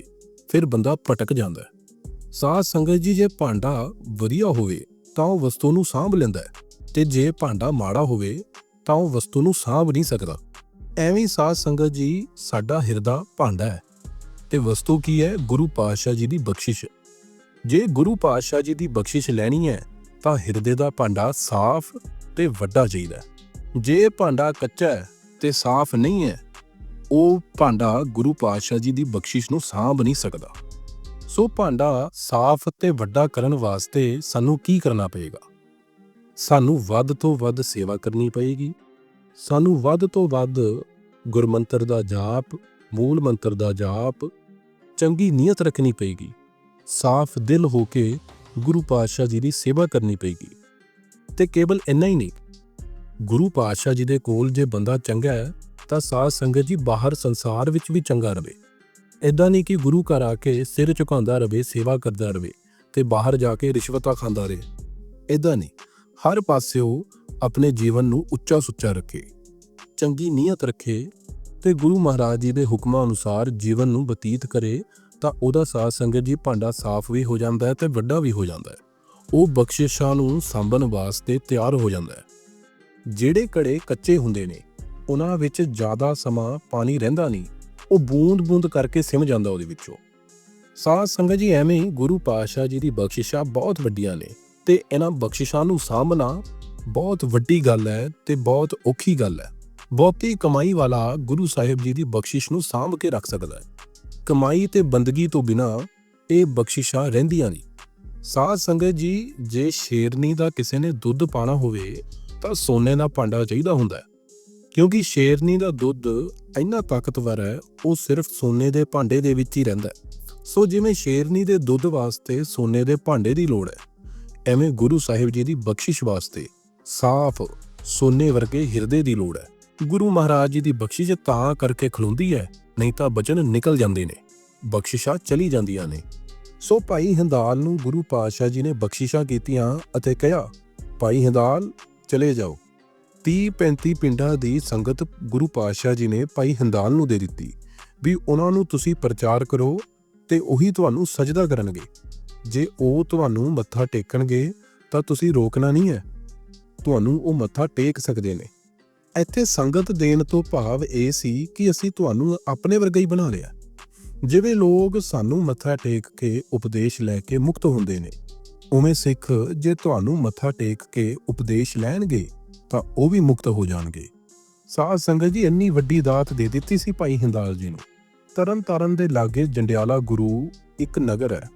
ਫਿਰ ਬੰਦਾ ਭਟਕ ਜਾਂਦਾ ਹੈ। ਸਾਧ ਸੰਗਤ ਜੀ ਜੇ ਭਾਂਡਾ ਵਧੀਆ ਹੋਵੇ ਤਾਂ ਉਹ ਵਸਤੂ ਨੂੰ ਸਾਂਭ ਲੈਂਦਾ ਹੈ। ਤੇ ਜੇ ਭਾਂਡਾ ਮਾੜਾ ਹੋਵੇ, ਤਾਂ ਉਹ ਵਸਤੂ ਨੂੰ ਸਾਂਭ ਨਹੀਂ ਸਕਦਾ। ਐਵੇਂ ਹੀ ਸਾਧ ਸੰਗਤ ਜੀ, ਸਾਡਾ ਹਿਰਦਾ ਭਾਂਡਾ ਹੈ। ਤੇ ਵਸਤੂ ਕੀ ਹੈ? ਗੁਰੂ ਪਾਤਸ਼ਾਹ ਜੀ ਦੀ ਬਖਸ਼ਿਸ਼। ਜੇ ਗੁਰੂ ਪਾਤਸ਼ਾਹ ਜੀ ਦੀ ਬਖਸ਼ਿਸ਼ ਲੈਣੀ ਹੈ, ਤਾਂ ਹਿਰਦੇ ਦਾ ਭਾਂਡਾ ਸਾਫ਼ ਤੇ ਵੱਡਾ ਚਾਹੀਦਾ ਜੇ ਭਾਂਡਾ ਕੱਚਾ ਹੈ ਤੇ ਸਾਫ਼ ਨਹੀਂ ਹੈ, ਉਹ ਭਾਂਡਾ ਗੁਰੂ ਪਾਤਸ਼ਾਹ ਜੀ ਦੀ ਬਖਸ਼ਿਸ਼ ਨੂੰ ਸਾਂਭ ਨਹੀਂ ਸਕਦਾ। ਸੋ ਭਾਂਡਾ ਸਾਫ਼ ਤੇ ਵੱਡਾ ਕਰਨ ਵਾਸਤੇ ਸਾਨੂੰ ਕੀ ਕਰਨਾ ਪਏਗਾ? ਸਾਨੂੰ ਵੱਧ ਤੋਂ ਵੱਧ ਸੇਵਾ ਕਰਨੀ ਪਏਗੀ। ਸਾਨੂੰ ਵੱਧ ਤੋਂ ਵੱਧ ਗੁਰਮੰਤਰ ਦਾ ਜਾਪ, ਮੂਲ ਮੰਤਰ ਦਾ ਜਾਪ ਚੰਗੀ ਨੀਅਤ ਰੱਖਣੀ ਪਏਗੀ। ਸਾਫ਼ ਦਿਲ ਹੋ ਕੇ ਗੁਰੂ ਪਾਤਸ਼ਾਹ ਜੀ ਦੀ ਸੇਵਾ ਕਰਨੀ ਪਏਗੀ। ਤੇ ਕੇਵਲ ਇੰਨਾ ਹੀ ਨਹੀਂ, ਗੁਰੂ ਪਾਤਸ਼ਾਹ ਜੀ ਦੇ ਕੋਲ ਜੇ ਬੰਦਾ ਚੰਗਾ ਹੈ, ਤਾਂ ਸਾਧ ਸੰਗਤ ਜੀ ਬਾਹਰ ਸੰਸਾਰ ਵਿੱਚ ਵੀ ਚੰਗਾ ਰਵੇ। ਐਦਾਂ ਨਹੀਂ ਕਿ ਗੁਰੂ ਘਰ ਆ ਕੇ ਸਿਰ ਝੁਕਾਉਂਦਾ ਰਵੇ, ਸੇਵਾ ਕਰਦਾ ਰਵੇ ਤੇ ਬਾਹਰ ਜਾ ਕੇ ਰਿਸ਼ਵਤਾਂ ਖਾਂਦਾ ਰਹੇ। ਐਦਾਂ ਨਹੀਂ ਹਰ ਪਾਸਿਓਂ ਆਪਣੇ ਜੀਵਨ ਨੂੰ ਉੱਚਾ ਸੁੱਚਾ ਰੱਖੇ, ਚੰਗੀ ਨੀਅਤ ਰੱਖੇ ਤੇ ਗੁਰੂ ਮਹਾਰਾਜ ਜੀ ਦੇ ਹੁਕਮਾਂ ਅਨੁਸਾਰ ਜੀਵਨ ਨੂੰ ਬਤੀਤ ਕਰੇ ਤਾਂ ਉਹਦਾ ਸਾਧ ਸੰਗਤ ਜੀ ਭਾਂਡਾ ਸਾਫ਼ ਵੀ ਹੋ ਜਾਂਦਾ ਹੈ ਤੇ ਵੱਡਾ ਵੀ ਹੋ ਜਾਂਦਾ ਹੈ। ਉਹ ਬਖਸ਼ਿਸ਼ਾਂ ਨੂੰ ਸਾਂਭਣ ਵਾਸਤੇ ਤਿਆਰ ਹੋ ਜਾਂਦਾ ਹੈ। ਜਿਹੜੇ ਕੜੇ ਕੱਚੇ ਹੁੰਦੇ ਨੇ, ਉਹਨਾਂ ਵਿੱਚ ਜ਼ਿਆਦਾ ਸਮਾਂ ਪਾਣੀ ਰਹਿੰਦਾ ਨਹੀਂ, ਉਹ ਬੂੰਦ-ਬੂੰਦ ਕਰਕੇ ਸਿਮ ਜਾਂਦਾ ਉਹਦੇ ਵਿੱਚੋਂ। ਸਾਧ ਸੰਗਤ ਜੀ ਐਵੇਂ ਹੀ ਗੁਰੂ ਪਾਤਸ਼ਾਹ ਜੀ ਦੀ ਬਖਸ਼ਿਸ਼ਾਂ ਬਹੁਤ ਵੱਡੀਆਂ ਨੇ। ਤੇ ਇਹਨਾਂ ਬਖਸ਼ਿਸ਼ਾਂ ਨੂੰ ਸਾਂਭਣਾ ਬਹੁਤ ਵੱਡੀ ਗੱਲ ਹੈ ਤੇ ਬਹੁਤ ਔਖੀ ਗੱਲ ਹੈ। ਬਹੁਤੀ ਕਮਾਈ ਵਾਲਾ ਗੁਰੂ ਸਾਹਿਬ ਜੀ ਦੀ ਬਖਸ਼ਿਸ਼ ਨੂੰ ਸਾਂਭ ਕੇ ਰੱਖ ਸਕਦਾ ਹੈ। ਕਮਾਈ ਤੇ ਬੰਦਗੀ ਤੋਂ ਬਿਨਾ ਇਹ ਬਖਸ਼ਿਸ਼ਾਂ ਰਹਿੰਦੀਆਂ ਨਹੀਂ। ਸਾਧ ਸੰਗਤ ਜੀ, ਜੇ ਸ਼ੇਰਨੀ ਦਾ ਕਿਸੇ ਨੇ ਦੁੱਧ ਪਾਣਾ ਹੋਵੇ, ਤਾਂ ਸੋਨੇ ਦਾ ਭਾਂਡਾ ਚਾਹੀਦਾ ਹੁੰਦਾ ਹੈ। ਕਿਉਂਕਿ ਸ਼ੇਰਨੀ ਦਾ ਦੁੱਧ ਇੰਨਾ ਤਾਕਤਵਰ ਹੈ, ਉਹ ਸਿਰਫ ਸੋਨੇ ਦੇ ਭਾਂਡੇ ਦੇ ਵਿੱਚ ਹੀ ਰਹਿੰਦਾ ਹੈ। ਸੋ ਜਿਵੇਂ ਸ਼ੇਰਨੀ ਦੇ ਦੁੱਧ ਵਾਸਤੇ ਸੋਨੇ ਦੇ ਭਾਂਡੇ ਦੀ ਲੋੜ ਹੈ ਐਵੇਂ ਗੁਰੂ ਸਾਹਿਬ ਜੀ ਦੀ ਬਖਸ਼ਿਸ਼ ਵਾਸਤੇ ਸਾਫ਼ ਸੋਨੇ ਵਰਗੇ ਹਿਰਦੇ ਦੀ ਲੋੜ ਹੈ। ਗੁਰੂ ਮਹਾਰਾਜ ਜੀ ਦੀ ਬਖਸ਼ਿਸ਼ ਤਾਂ ਕਰਕੇ ਖਲੋਂਦੀ ਹੈ, ਨਹੀਂ ਤਾਂ ਬਚਨ ਨਿਕਲ ਜਾਂਦੇ ਨੇ, ਬਖਸ਼ਿਸ਼ਾਂ ਚਲੀ ਜਾਂਦੀਆਂ ਨੇ। ਸੋ ਭਾਈ ਹਿੰਦਾਲ ਨੂੰ ਗੁਰੂ ਪਾਤਸ਼ਾਹ ਜੀ ਨੇ ਬਖਸ਼ਿਸ਼ਾਂ ਕੀਤੀਆਂ ਅਤੇ ਕਿਹਾ, ਭਾਈ ਹਿੰਦਾਲ, ਚਲੇ ਜਾਓ। 30 35 ਪਿੰਡਾਂ ਦੀ ਸੰਗਤ ਗੁਰੂ ਪਾਤਸ਼ਾਹ ਜੀ ਨੇ ਭਾਈ ਹਿੰਦਾਲ ਨੂੰ ਦੇ ਦਿੱਤੀ ਵੀ ਉਹਨਾਂ ਨੂੰ ਤੁਸੀਂ ਪ੍ਰਚਾਰ ਕਰੋ ਤੇ ਉਹੀ ਤੁਹਾਨੂੰ ਸਜਦਾ ਕਰਨਗੇ। ਜੇ ਉਹ ਤੁਹਾਨੂੰ ਮੱਥਾ ਟੇਕਣਗੇ, ਤਾਂ ਤੁਸੀਂ ਰੋਕਣਾ ਨਹੀਂ ਹੈ। ਤੁਹਾਨੂੰ ਉਹ ਮੱਥਾ ਟੇਕ ਸਕਦੇ ਨੇ। ਇੱਥੇ ਸੰਗਤ ਦੇਣ ਤੋਂ ਭਾਵ ਇਹ ਸੀ ਕਿ ਅਸੀਂ ਤੁਹਾਨੂੰ ਆਪਣੇ ਵਰਗਾ ਹੀ ਬਣਾ ਲਿਆ। ਜਿਵੇਂ ਲੋਕ ਸਾਨੂੰ ਮੱਥਾ ਟੇਕ ਕੇ ਉਪਦੇਸ਼ ਲੈ ਕੇ ਮੁਕਤ ਹੁੰਦੇ ਨੇ, ਉਵੇਂ ਸਿੱਖ ਜੇ ਤੁਹਾਨੂੰ ਮੱਥਾ ਟੇਕ ਕੇ ਉਪਦੇਸ਼ ਲੈਣਗੇ, ਤਾਂ ਉਹ ਵੀ ਮੁਕਤ ਹੋ ਜਾਣਗੇ। ਸਾਧ ਸੰਗਤ ਜੀ ਇੰਨੀ ਵੱਡੀ ਦਾਤ ਦੇ ਦਿੱਤੀ ਸੀ ਭਾਈ ਹਿੰਦਾਲ ਜੀ ਨੂੰ। ਤਰਨ ਤਾਰਨ ਦੇ ਲਾਗੇ ਜੰਡਿਆਲਾ ਗੁਰੂ ਇੱਕ ਨਗਰ ਹੈ।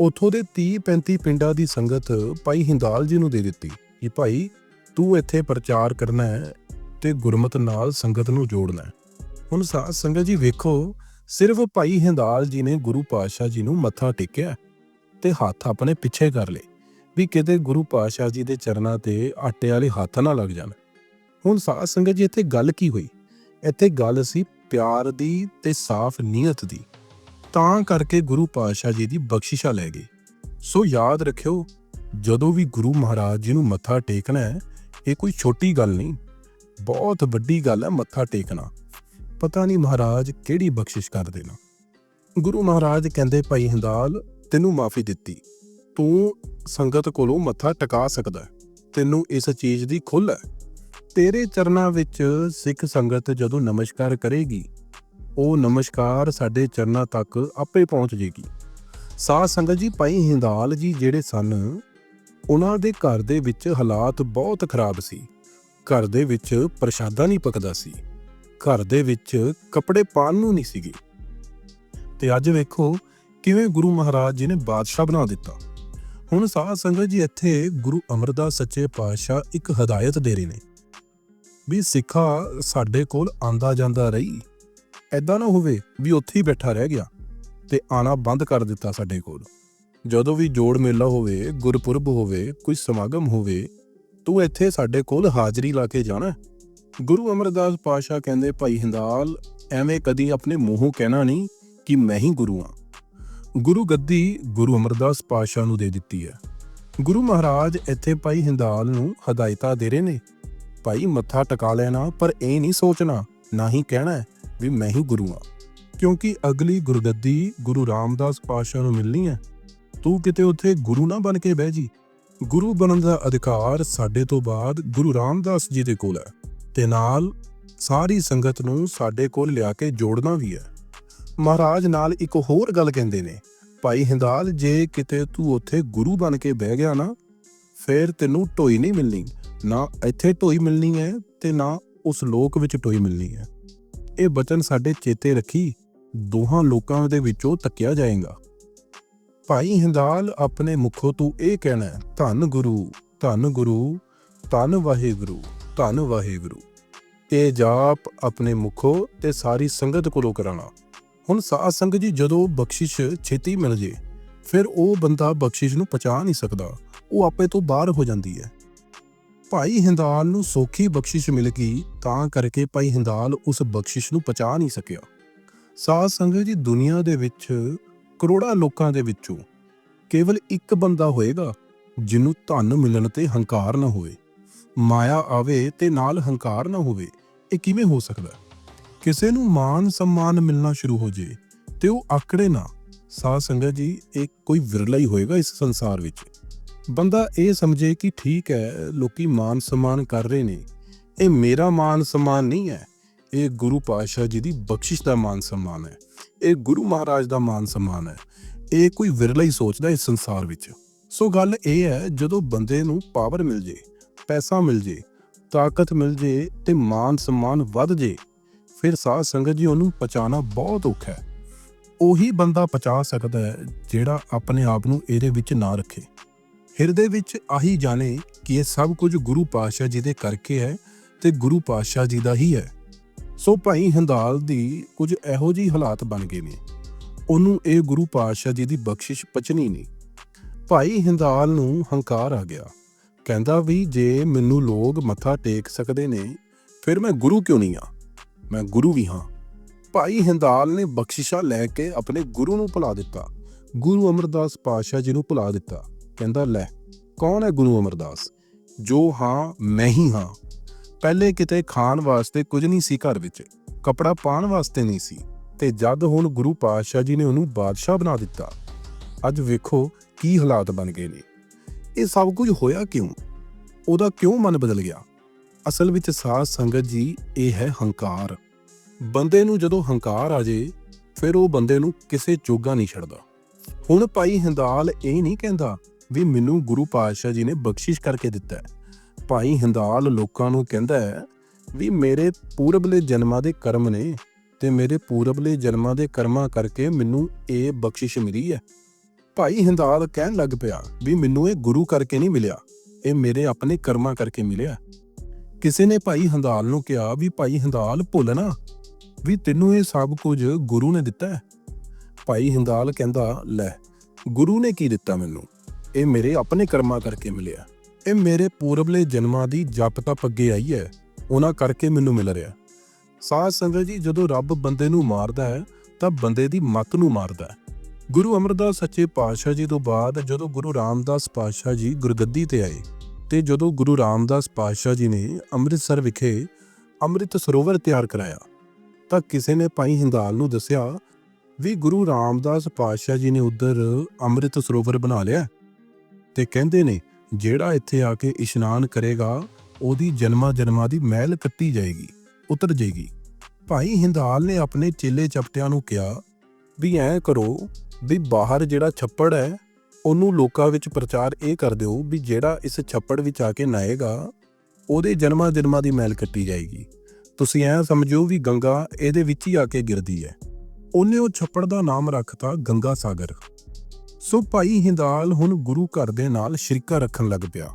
ਉਥੋਂ ਦੇ 30 35 ਪਿੰਡਾਂ ਦੀ ਸੰਗਤ ਭਾਈ ਹਿੰਦਾਲ ਜੀ ਨੂੰ ਦੇ ਦਿੱਤੀ ਕਿ ਭਾਈ, ਤੂੰ ਇੱਥੇ ਪ੍ਰਚਾਰ ਕਰਨਾ ਹੈ ਤੇ ਗੁਰਮਤ ਨਾਲ ਸੰਗਤ ਨੂੰ ਜੋੜਨਾ ਹੈ। ਹੁਣ ਸਾਧ ਸੰਗਤ ਜੀ ਵੇਖੋ, ਸਿਰਫ ਭਾਈ ਹਿੰਦਾਲ ਜੀ ਨੇ ਗੁਰੂ ਪਾਤਸ਼ਾਹ ਜੀ ਨੂੰ ਮੱਥਾ ਟੇਕਿਆ ਤੇ ਹੱਥ ਆਪਣੇ ਪਿੱਛੇ ਕਰ ਲਏ ਵੀ ਕਿਤੇ ਗੁਰੂ ਪਾਤਸ਼ਾਹ ਜੀ ਦੇ ਚਰਨਾਂ ਤੇ ਆਟੇ ਵਾਲੇ ਹੱਥ ਨਾ ਲੱਗ ਜਾਣ। ਹੁਣ ਸਾਧ ਸੰਗਤ ਜੀ, ਇੱਥੇ ਗੱਲ ਕੀ ਹੋਈ? ਇੱਥੇ ਗੱਲ ਸੀ ਪਿਆਰ ਦੀ ਤੇ ਸਾਫ਼ ਨੀਅਤ ਦੀ। ਤਾਂ ਕਰਕੇ ਗੁਰੂ ਪਾਤਸ਼ਾਹ ਜੀ ਦੀ ਬਖਸ਼ਿਸ਼ਾ ਲੈ ਗਏ। ਸੋ ਯਾਦ ਰੱਖਿਓ, ਜਦੋਂ ਵੀ ਗੁਰੂ ਮਹਾਰਾਜ ਜੀ ਨੂੰ ਮੱਥਾ ਟੇਕਣਾ ਹੈ, ਇਹ ਕੋਈ ਛੋਟੀ ਗੱਲ ਨਹੀਂ, ਬਹੁਤ ਵੱਡੀ ਗੱਲ ਹੈ ਮੱਥਾ ਟੇਕਣਾ। ਪਤਾ ਨਹੀਂ ਮਹਾਰਾਜ ਕਿਹੜੀ ਬਖਸ਼ਿਸ਼ ਕਰ ਦੇਣਾ। ਗੁਰੂ ਮਹਾਰਾਜ ਕਹਿੰਦੇ, ਭਾਈ ਹਿੰਦਾਲ, ਤੈਨੂੰ ਮਾਫੀ ਦਿੱਤੀ। ਤੂੰ ਸੰਗਤ ਕੋਲੋਂ ਮੱਥਾ ਟਿਕਾ ਸਕਦਾ ਤੈਨੂੰ ਇਸ ਚੀਜ਼ ਦੀ ਖੁੱਲ੍ਹ ਹੈ। ਤੇਰੇ ਚਰਨਾਂ ਵਿੱਚ ਸਿੱਖ ਸੰਗਤ ਜਦੋਂ ਨਮਸਕਾਰ ਕਰੇਗੀ ਉਹ ਨਮਸਕਾਰ ਸਾਡੇ ਚਰਨਾਂ ਤੱਕ ਆਪੇ ਪਹੁੰਚ ਜੇਗੀ। ਸਾਧ ਸੰਗਤ ਜੀ, ਭਾਈ ਹਿੰਦਾਲ ਜੀ ਜਿਹੜੇ ਸਨ, ਉਹਨਾਂ ਦੇ ਘਰ ਦੇ ਵਿੱਚ ਹਾਲਾਤ ਬਹੁਤ ਖਰਾਬ ਸੀ। ਘਰ ਦੇ ਵਿੱਚ ਪ੍ਰਸ਼ਾਦਾ ਨਹੀਂ ਪਕਦਾ ਸੀ। ਘਰ ਦੇ ਵਿੱਚ ਕੱਪੜੇ ਪਾਣ ਨੂੰ ਨਹੀਂ ਸੀਗੇ। ਤੇ ਅੱਜ ਵੇਖੋ ਕਿਵੇਂ ਗੁਰੂ ਮਹਾਰਾਜ ਜੀ ਨੇ ਬਾਦਸ਼ਾਹ ਬਣਾ ਦਿੱਤਾ। ਹੁਣ ਸਾਧ ਸੰਗਤ ਜੀ, ਇੱਥੇ ਗੁਰੂ ਅਮਰਦਾਸ ਸੱਚੇ ਪਾਤਸ਼ਾਹ ਇੱਕ ਹਦਾਇਤ ਦੇ ਰਹੇ ਨੇ ਵੀ ਸਿੱਖਾ ਸਾਡੇ ਕੋਲ ਆਂਦਾ ਜਾਂਦਾ ਰਹੀ। ਐਦਾਂ ਨਾ ਹੋਵੇ ਵੀ ਉੱਥੇ ਹੀ ਬੈਠਾ ਰਹਿ ਗਿਆ ਤੇ ਆਣਾ ਬੰਦ ਕਰ ਦਿੱਤਾ ਸਾਡੇ ਕੋਲ। ਜਦੋਂ ਵੀ ਜੋੜ ਮੇਲਾ ਹੋਵੇ, ਗੁਰਪੁਰਬ ਹੋਵੇ, ਕੋਈ ਸਮਾਗਮ ਹੋਵੇ, ਤੂੰ ਇੱਥੇ ਸਾਡੇ ਕੋਲ ਹਾਜ਼ਰੀ ਲਾ ਕੇ ਜਾਣਾ। ਗੁਰੂ ਅਮਰਦਾਸ ਪਾਤਸ਼ਾਹ ਕਹਿੰਦੇ, ਭਾਈ ਹਿੰਦਾਲ, ਐਵੇਂ ਕਦੀ ਆਪਣੇ ਮੂੰਹੋਂ ਕਹਿਣਾ ਨਹੀਂ ਕਿ ਮੈਂ ਹੀ ਗੁਰੂ ਹਾਂ। ਗੁਰੂ ਗੱਦੀ ਗੁਰੂ ਅਮਰਦਾਸ ਪਾਤਸ਼ਾਹ ਨੂੰ ਦੇ ਦਿੱਤੀ ਹੈ। ਗੁਰੂ ਮਹਾਰਾਜ ਇੱਥੇ ਭਾਈ ਹਿੰਦਾਲ ਨੂੰ ਹਦਾਇਤਾਂ ਦੇ ਰਹੇ ਨੇ। ਭਾਈ, ਮੱਥਾ ਟਿਕਾ ਲੈਣਾ, ਪਰ ਇਹ ਨਹੀਂ ਸੋਚਣਾ, ਨਾ ਹੀ ਕਹਿਣਾ ਵੀ ਮੈਂ ਹੀ ਗੁਰੂ ਹਾਂ। ਕਿਉਂਕਿ ਅਗਲੀ ਗੁਰਗੱਦੀ ਗੁਰੂ ਰਾਮਦਾਸ ਪਾਤਸ਼ਾਹ ਨੂੰ ਮਿਲਣੀ ਹੈ। ਤੂੰ ਕਿਤੇ ਉੱਥੇ ਗੁਰੂ ਨਾ ਬਣ ਕੇ ਬਹਿ ਜੀ। ਗੁਰੂ ਬਣਨ ਦਾ ਅਧਿਕਾਰ ਸਾਡੇ ਤੋਂ ਬਾਅਦ ਗੁਰੂ ਰਾਮਦਾਸ ਜੀ ਦੇ ਕੋਲ ਹੈ। ਤੇ ਨਾਲ ਸਾਰੀ ਸੰਗਤ ਨੂੰ ਸਾਡੇ ਕੋਲ ਲਿਆ ਕੇ ਜੋੜਨਾ ਵੀ ਹੈ। ਮਹਾਰਾਜ ਨਾਲ ਇੱਕ ਹੋਰ ਗੱਲ ਕਹਿੰਦੇ ਨੇ, ਭਾਈ ਹਿੰਦਾਲ, ਜੇ ਕਿਤੇ ਤੂੰ ਉੱਥੇ ਗੁਰੂ ਬਣ ਕੇ ਬਹਿ ਗਿਆ ਨਾ, ਫੇਰ ਤੈਨੂੰ ਢੋਈ ਨਹੀਂ ਮਿਲਣੀ। ਨਾ ਇੱਥੇ ਢੋਈ ਮਿਲਣੀ ਹੈ ਤੇ ਨਾ ਉਸ ਲੋਕ ਵਿੱਚ ਢੋਈ ਮਿਲਣੀ ਹੈ। ਇਹ ਬਚਨ ਸਾਡੇ ਚੇਤੇ ਰੱਖੀ ਦੋਹਾਂ ਲੋਕਾਂ ਦੇ ਵਿੱਚੋਂ ਤੱਕਿਆ ਜਾਏਗਾ। ਭਾਈ ਹਿੰਦਾਲ ਆਪਣੇ ਮੁਖੋਂ ਤੂੰ ਇਹ ਕਹਿਣਾ ਧੰਨ ਗੁਰੂ ਧੰਨ ਗੁਰੂ, ਧੰਨ ਵਾਹਿਗੁਰੂ ਧੰਨ ਵਾਹਿਗੁਰੂ। ਤੇ ਜਾਪ ਆਪਣੇ ਮੁਖੋਂ ਤੇ ਸਾਰੀ ਸੰਗਤ ਕੋਲੋਂ ਕਰਾਣਾ। ਹੁਣ ਸਾਧ ਸੰਗਤ ਜੀ ਜਦੋਂ ਬਖਸ਼ਿਸ਼ ਛੇਤੀ ਮਿਲ ਜੇ, ਫਿਰ ਉਹ ਬੰਦਾ ਬਖਸ਼ਿਸ਼ ਨੂੰ ਪਛਾਣ ਨਹੀਂ ਸਕਦਾ, ਉਹ ਆਪੇ ਤੋਂ ਬਾਹਰ ਹੋ ਜਾਂਦੀ ਹੈ। ਭਾਈ ਹਿੰਦਾਲ ਨੂੰ ਸੌਖੀ ਬਖਸ਼ਿਸ਼ ਮਿਲ ਗਈ, ਤਾਂ ਕਰਕੇ ਭਾਈ ਹਿੰਦਾਲ ਉਸ ਬਖਸ਼ਿਸ਼ ਨੂੰ ਪਛਾਣ ਨਹੀਂ ਸਕਿਆ। ਸਾਧ ਸੰਗਤ ਜੀ, ਦੁਨੀਆ ਦੇ ਵਿੱਚ ਕਰੋੜਾਂ ਲੋਕਾਂ ਦੇ ਵਿੱਚੋਂ ਕੇਵਲ ਇੱਕ ਬੰਦਾ ਹੋਏਗਾ, ਜਿਹਨੂੰ ਧਨ ਮਿਲਣ ਤੇ ਹੰਕਾਰ ਨਾ ਹੋਵੇ। ਮਾਇਆ ਆਵੇ ਤੇ ਨਾਲ ਹੰਕਾਰ ਨਾ ਹੋਵੇ, ਇਹ ਕਿਵੇਂ ਹੋ ਸਕਦਾ? ਕਿਸੇ ਨੂੰ ਮਾਨ ਸਨਮਾਨ ਮਿਲਣਾ ਸ਼ੁਰੂ ਹੋ ਜੇ, ਤੇ ਉਹ ਆਕੜੇ ਨਾ। ਸਾਧ ਸੰਗਤ ਜੀ, ਇਹ ਕੋਈ ਵਿਰਲਾ ਹੀ ਹੋਏਗਾ ਇਸ ਸੰਸਾਰ ਵਿੱਚ। ਬੰਦਾ ਇਹ ਸਮਝੇ ਕਿ ਠੀਕ ਹੈ, ਲੋਕੀ ਮਾਨ ਸਨਮਾਨ ਕਰ ਰਹੇ ਨੇ। ਇਹ ਮੇਰਾ ਮਾਨ ਸਨਮਾਨ ਨਹੀਂ ਹੈ, ਇਹ ਗੁਰੂ ਪਾਤਸ਼ਾਹ ਜੀ ਦੀ ਬਖਸ਼ਿਸ਼ ਦਾ ਮਾਨ ਸਨਮਾਨ ਹੈ। ਇਹ ਗੁਰੂ ਮਹਾਰਾਜ ਦਾ ਮਾਨ ਸਨਮਾਨ ਹੈ। ਇਹ ਕੋਈ ਵਿਰਲਾ ਹੀ ਸੋਚਦਾ ਇਸ ਸੰਸਾਰ ਵਿੱਚ। ਸੋ ਗੱਲ ਇਹ ਹੈ, ਜਦੋਂ ਬੰਦੇ ਨੂੰ ਪਾਵਰ ਮਿਲ ਜੇ, ਪੈਸਾ ਮਿਲ ਜੇ, ਤਾਕਤ ਮਿਲ ਜੇ ਤੇ ਮਾਨ ਸਨਮਾਨ ਵੱਧ ਜੇ, ਫਿਰ ਸਾਧ ਸੰਗਤ ਜੀ ਉਹਨੂੰ ਪਛਾਣਾ ਬਹੁਤ ਔਖਾ ਹੈ। ਉਹੀ ਬੰਦਾ ਪਛਾ ਸਕਦਾ ਹੈ, ਜਿਹੜਾ ਆਪਣੇ ਆਪ ਨੂੰ ਇਹਦੇ ਵਿੱਚ ਨਾ ਰੱਖੇ। ਹਿਰਦੇ ਵਿੱਚ ਆਹੀ ਜਾਣੇ ਕਿ ਇਹ ਸਭ ਕੁਝ ਗੁਰੂ ਪਾਤਸ਼ਾਹ ਜੀ ਦੇ ਕਰਕੇ ਹੈ ਤੇ ਗੁਰੂ ਪਾਤਸ਼ਾਹ ਜੀ ਦਾ ਹੀ ਹੈ। ਸੋ ਭਾਈ ਹੰਦਾਲ ਦੀ ਕੁਝ ਇਹੋ ਜਿਹੀ ਹਾਲਾਤ ਬਣ ਗਏ ਨੇ। ਉਹਨੂੰ ਇਹ ਗੁਰੂ ਪਾਤਸ਼ਾਹ ਜੀ ਦੀ ਬਖਸ਼ਿਸ਼ ਪਚਣੀ ਨਹੀਂ। ਭਾਈ ਹਿੰਦਾਲ ਨੂੰ ਹੰਕਾਰ ਆ ਗਿਆ। ਕਹਿੰਦਾ ਵੀ ਜੇ ਮੈਨੂੰ ਲੋਕ ਮੱਥਾ ਟੇਕ ਸਕਦੇ ਨੇ, ਫਿਰ ਮੈਂ ਗੁਰੂ ਕਿਉਂ ਨਹੀਂ ਆ ਮੈਂ ਗੁਰੂ ਵੀ ਹਾਂ। ਭਾਈ ਹਿੰਦਾਲ ਨੇ ਬਖਸ਼ਿਸ਼ਾਂ ਲੈ ਕੇ ਆਪਣੇ ਗੁਰੂ ਨੂੰ ਭੁਲਾ ਦਿੱਤਾ। ਗੁਰੂ ਅਮਰਦਾਸ ਪਾਤਸ਼ਾਹ ਜੀ ਨੂੰ ਭੁਲਾ ਦਿੱਤਾ। ਕਹਿੰਦਾ, ਲੈ, ਕੌਣ ਹੈ ਗੁਰੂ ਅਮਰਦਾਸ? ਜੋ ਹਾਂ, ਮੈਂ ਹੀ ਹਾਂ। ਪਹਿਲੇ ਕਿਤੇ ਖਾਣ ਵਾਸਤੇ ਕੁਝ ਨਹੀਂ ਸੀ ਘਰ ਵਿੱਚ, ਕਪੜਾ ਪਾਣ ਵਾਸਤੇ ਨਹੀਂ ਸੀ, ਤੇ ਜਦ ਹੁਣ ਗੁਰੂ ਪਾਤਸ਼ਾਹ ਜੀ ਨੇ ਉਹਨੂੰ ਬਾਦਸ਼ਾਹ ਬਣਾ ਦਿੱਤਾ, ਅੱਜ ਵੇਖੋ ਕੀ ਹਾਲਾਤ ਬਣ ਗਏ ਨੇ। ਇਹ ਸਭ ਕੁਝ ਹੋਇਆ ਕਿਉਂ? ਉਹਦਾ ਕਿਉਂ ਮਨ ਬਦਲ ਗਿਆ? ਅਸਲ ਵਿੱਚ ਸਾਧ ਸੰਗਤ ਜੀ, ਇਹ ਹੈ ਹੰਕਾਰ। ਬੰਦੇ ਨੂੰ ਜਦੋਂ ਹੰਕਾਰ ਆ ਜੇ, ਫਿਰ ਉਹ ਬੰਦੇ ਨੂੰ ਕਿਸੇ ਚੋਗਾ ਨਹੀਂ ਛੱਡਦਾ। ਹੁਣ ਭਾਈ ਹਿੰਦਾਲ ਇਹ ਨਹੀਂ ਕਹਿੰਦਾ ਵੀ ਮੈਨੂੰ ਗੁਰੂ ਪਾਤਸ਼ਾਹ ਜੀ ਨੇ ਬਖਸ਼ਿਸ਼ ਕਰਕੇ ਦਿੱਤਾ ਹੈ। ਭਾਈ ਹਿੰਦਾਲ ਲੋਕਾਂ ਨੂੰ ਕਹਿੰਦਾ ਹੈ ਵੀ ਮੇਰੇ ਪੂਰਬਲੇ ਜਨਮਾਂ ਦੇ ਕਰਮ ਨੇ ਤੇ ਮੇਰੇ ਪੂਰਬਲੇ ਜਨਮਾਂ ਦੇ ਕਰਮਾਂ ਕਰਕੇ ਮੈਨੂੰ ਇਹ ਬਖਸ਼ਿਸ਼ ਮਿਲੀ ਹੈ। ਭਾਈ ਹਿੰਦਾਲ ਕਹਿਣ ਲੱਗ ਪਿਆ ਵੀ ਮੈਨੂੰ ਇਹ ਗੁਰੂ ਕਰਕੇ ਨਹੀਂ ਮਿਲਿਆ, ਇਹ ਮੇਰੇ ਆਪਣੇ ਕਰਮਾਂ ਕਰਕੇ ਮਿਲਿਆ। ਕਿਸੇ ਨੇ ਭਾਈ ਹੰਦਾਲ ਨੂੰ ਕਿਹਾ ਵੀ ਭਾਈ ਹੰਦਾਲ ਭੁੱਲ ਨਾ ਵੀ ਤੈਨੂੰ ਇਹ ਸਭ ਕੁਝ ਗੁਰੂ ਨੇ ਦਿੱਤਾ ਹੈ। ਭਾਈ ਹੰਦਾਲ ਕਹਿੰਦਾ, ਲੈ ਗੁਰੂ ਨੇ ਕੀ ਦਿੱਤਾ ਮੈਨੂੰ? ਇਹ ਮੇਰੇ ਆਪਣੇ ਕਰਮਾਂ ਕਰਕੇ ਮਿਲਿਆ। ਇਹ ਮੇਰੇ ਪੂਰਬਲੇ ਜਨਮਾਂ ਦੀ ਜਪ ਤਪ ਅੱਗੇ ਆਈ ਹੈ। ਉਹਨਾਂ ਕਰਕੇ ਮੈਨੂੰ ਮਿਲ ਰਿਹਾ। ਸਾਧ ਸੰਗਤ ਜੀ, ਜਦੋਂ ਰੱਬ ਬੰਦੇ ਨੂੰ ਮਾਰਦਾ ਹੈ, ਤਾਂ ਬੰਦੇ ਦੀ ਮੱਤ ਨੂੰ ਮਾਰਦਾ ਹੈ। ਗੁਰੂ ਅਮਰਦਾਸ ਸੱਚੇ ਪਾਤਸ਼ਾਹ ਜੀ ਤੋਂ ਬਾਅਦ ਜਦੋਂ ਗੁਰੂ ਰਾਮਦਾਸ ਪਾਤਸ਼ਾਹ ਜੀ ਗੁਰਗੱਦੀ ਤੇ ਆਏ ਤੇ ਜਦੋਂ ਗੁਰੂ ਰਾਮਦਾਸ ਪਾਤਸ਼ਾਹ ਜੀ ਨੇ ਅੰਮ੍ਰਿਤਸਰ ਵਿਖੇ ਅੰਮ੍ਰਿਤ ਸਰੋਵਰ ਤਿਆਰ ਕਰਾਇਆ, ਤਾਂ ਕਿਸੇ ਨੇ ਭਾਈ ਹਿੰਦਾਲ ਨੂੰ ਦੱਸਿਆ ਵੀ ਗੁਰੂ ਰਾਮਦਾਸ ਪਾਤਸ਼ਾਹ ਜੀ ਨੇ ਉਧਰ ਅੰਮ੍ਰਿਤ ਸਰੋਵਰ ਬਣਾ ਲਿਆ। ਤੇ ਕਹਿੰਦੇ ਨੇ, ਜਿਹੜਾ ਇੱਥੇ ਆ ਕੇ ਇਸ਼ਨਾਨ ਕਰੇਗਾ, ਉਹਦੀ ਜਨਮਾਂ ਜਨਮਾਂ ਦੀ ਮਹਿਲ ਕੱਟੀ ਜਾਏਗੀ, ਉਤਰ ਜਾਏਗੀ ਭਾਈ ਹਿੰਦਾਲ ਨੇ ਆਪਣੇ ਚੇਲੇ ਚਪਟਿਆਂ ਨੂੰ ਕਿਹਾ, ਵੀ ਐਂ ਕਰੋ, ਵੀ ਬਾਹਰ ਜਿਹੜਾ ਛੱਪੜ ਹੈ, ਉਹਨੂੰ ਲੋਕਾਂ ਵਿੱਚ ਪ੍ਰਚਾਰ ਇਹ ਕਰ ਦਿਓ ਵੀ ਜਿਹੜਾ ਇਸ ਛੱਪੜ ਵਿੱਚ ਆ ਕੇ ਨਾਏਗਾ ਉਹਦੇ ਜਨਮਾਂ ਜਨਮਾਂ ਦੀ ਮੈਲ ਕੱਟੀ ਜਾਏਗੀ। ਤੁਸੀਂ ਐਂ ਸਮਝੋ ਵੀ ਗੰਗਾ ਇਹਦੇ ਵਿੱਚ ਹੀ ਆ ਕੇ ਗਿਰਦੀ ਹੈ। ਉਹਨੇ ਉਹ ਛੱਪੜ ਦਾ ਨਾਮ ਰੱਖਤਾ ਗੰਗਾ ਸਾਗਰ। ਸੋ ਭਾਈ ਹਿੰਦਾਲ ਹੁਣ ਗੁਰੂ ਘਰ ਦੇ ਨਾਲ ਸ਼ਿਰਕਾ ਰੱਖਣ ਲੱਗ ਪਿਆ,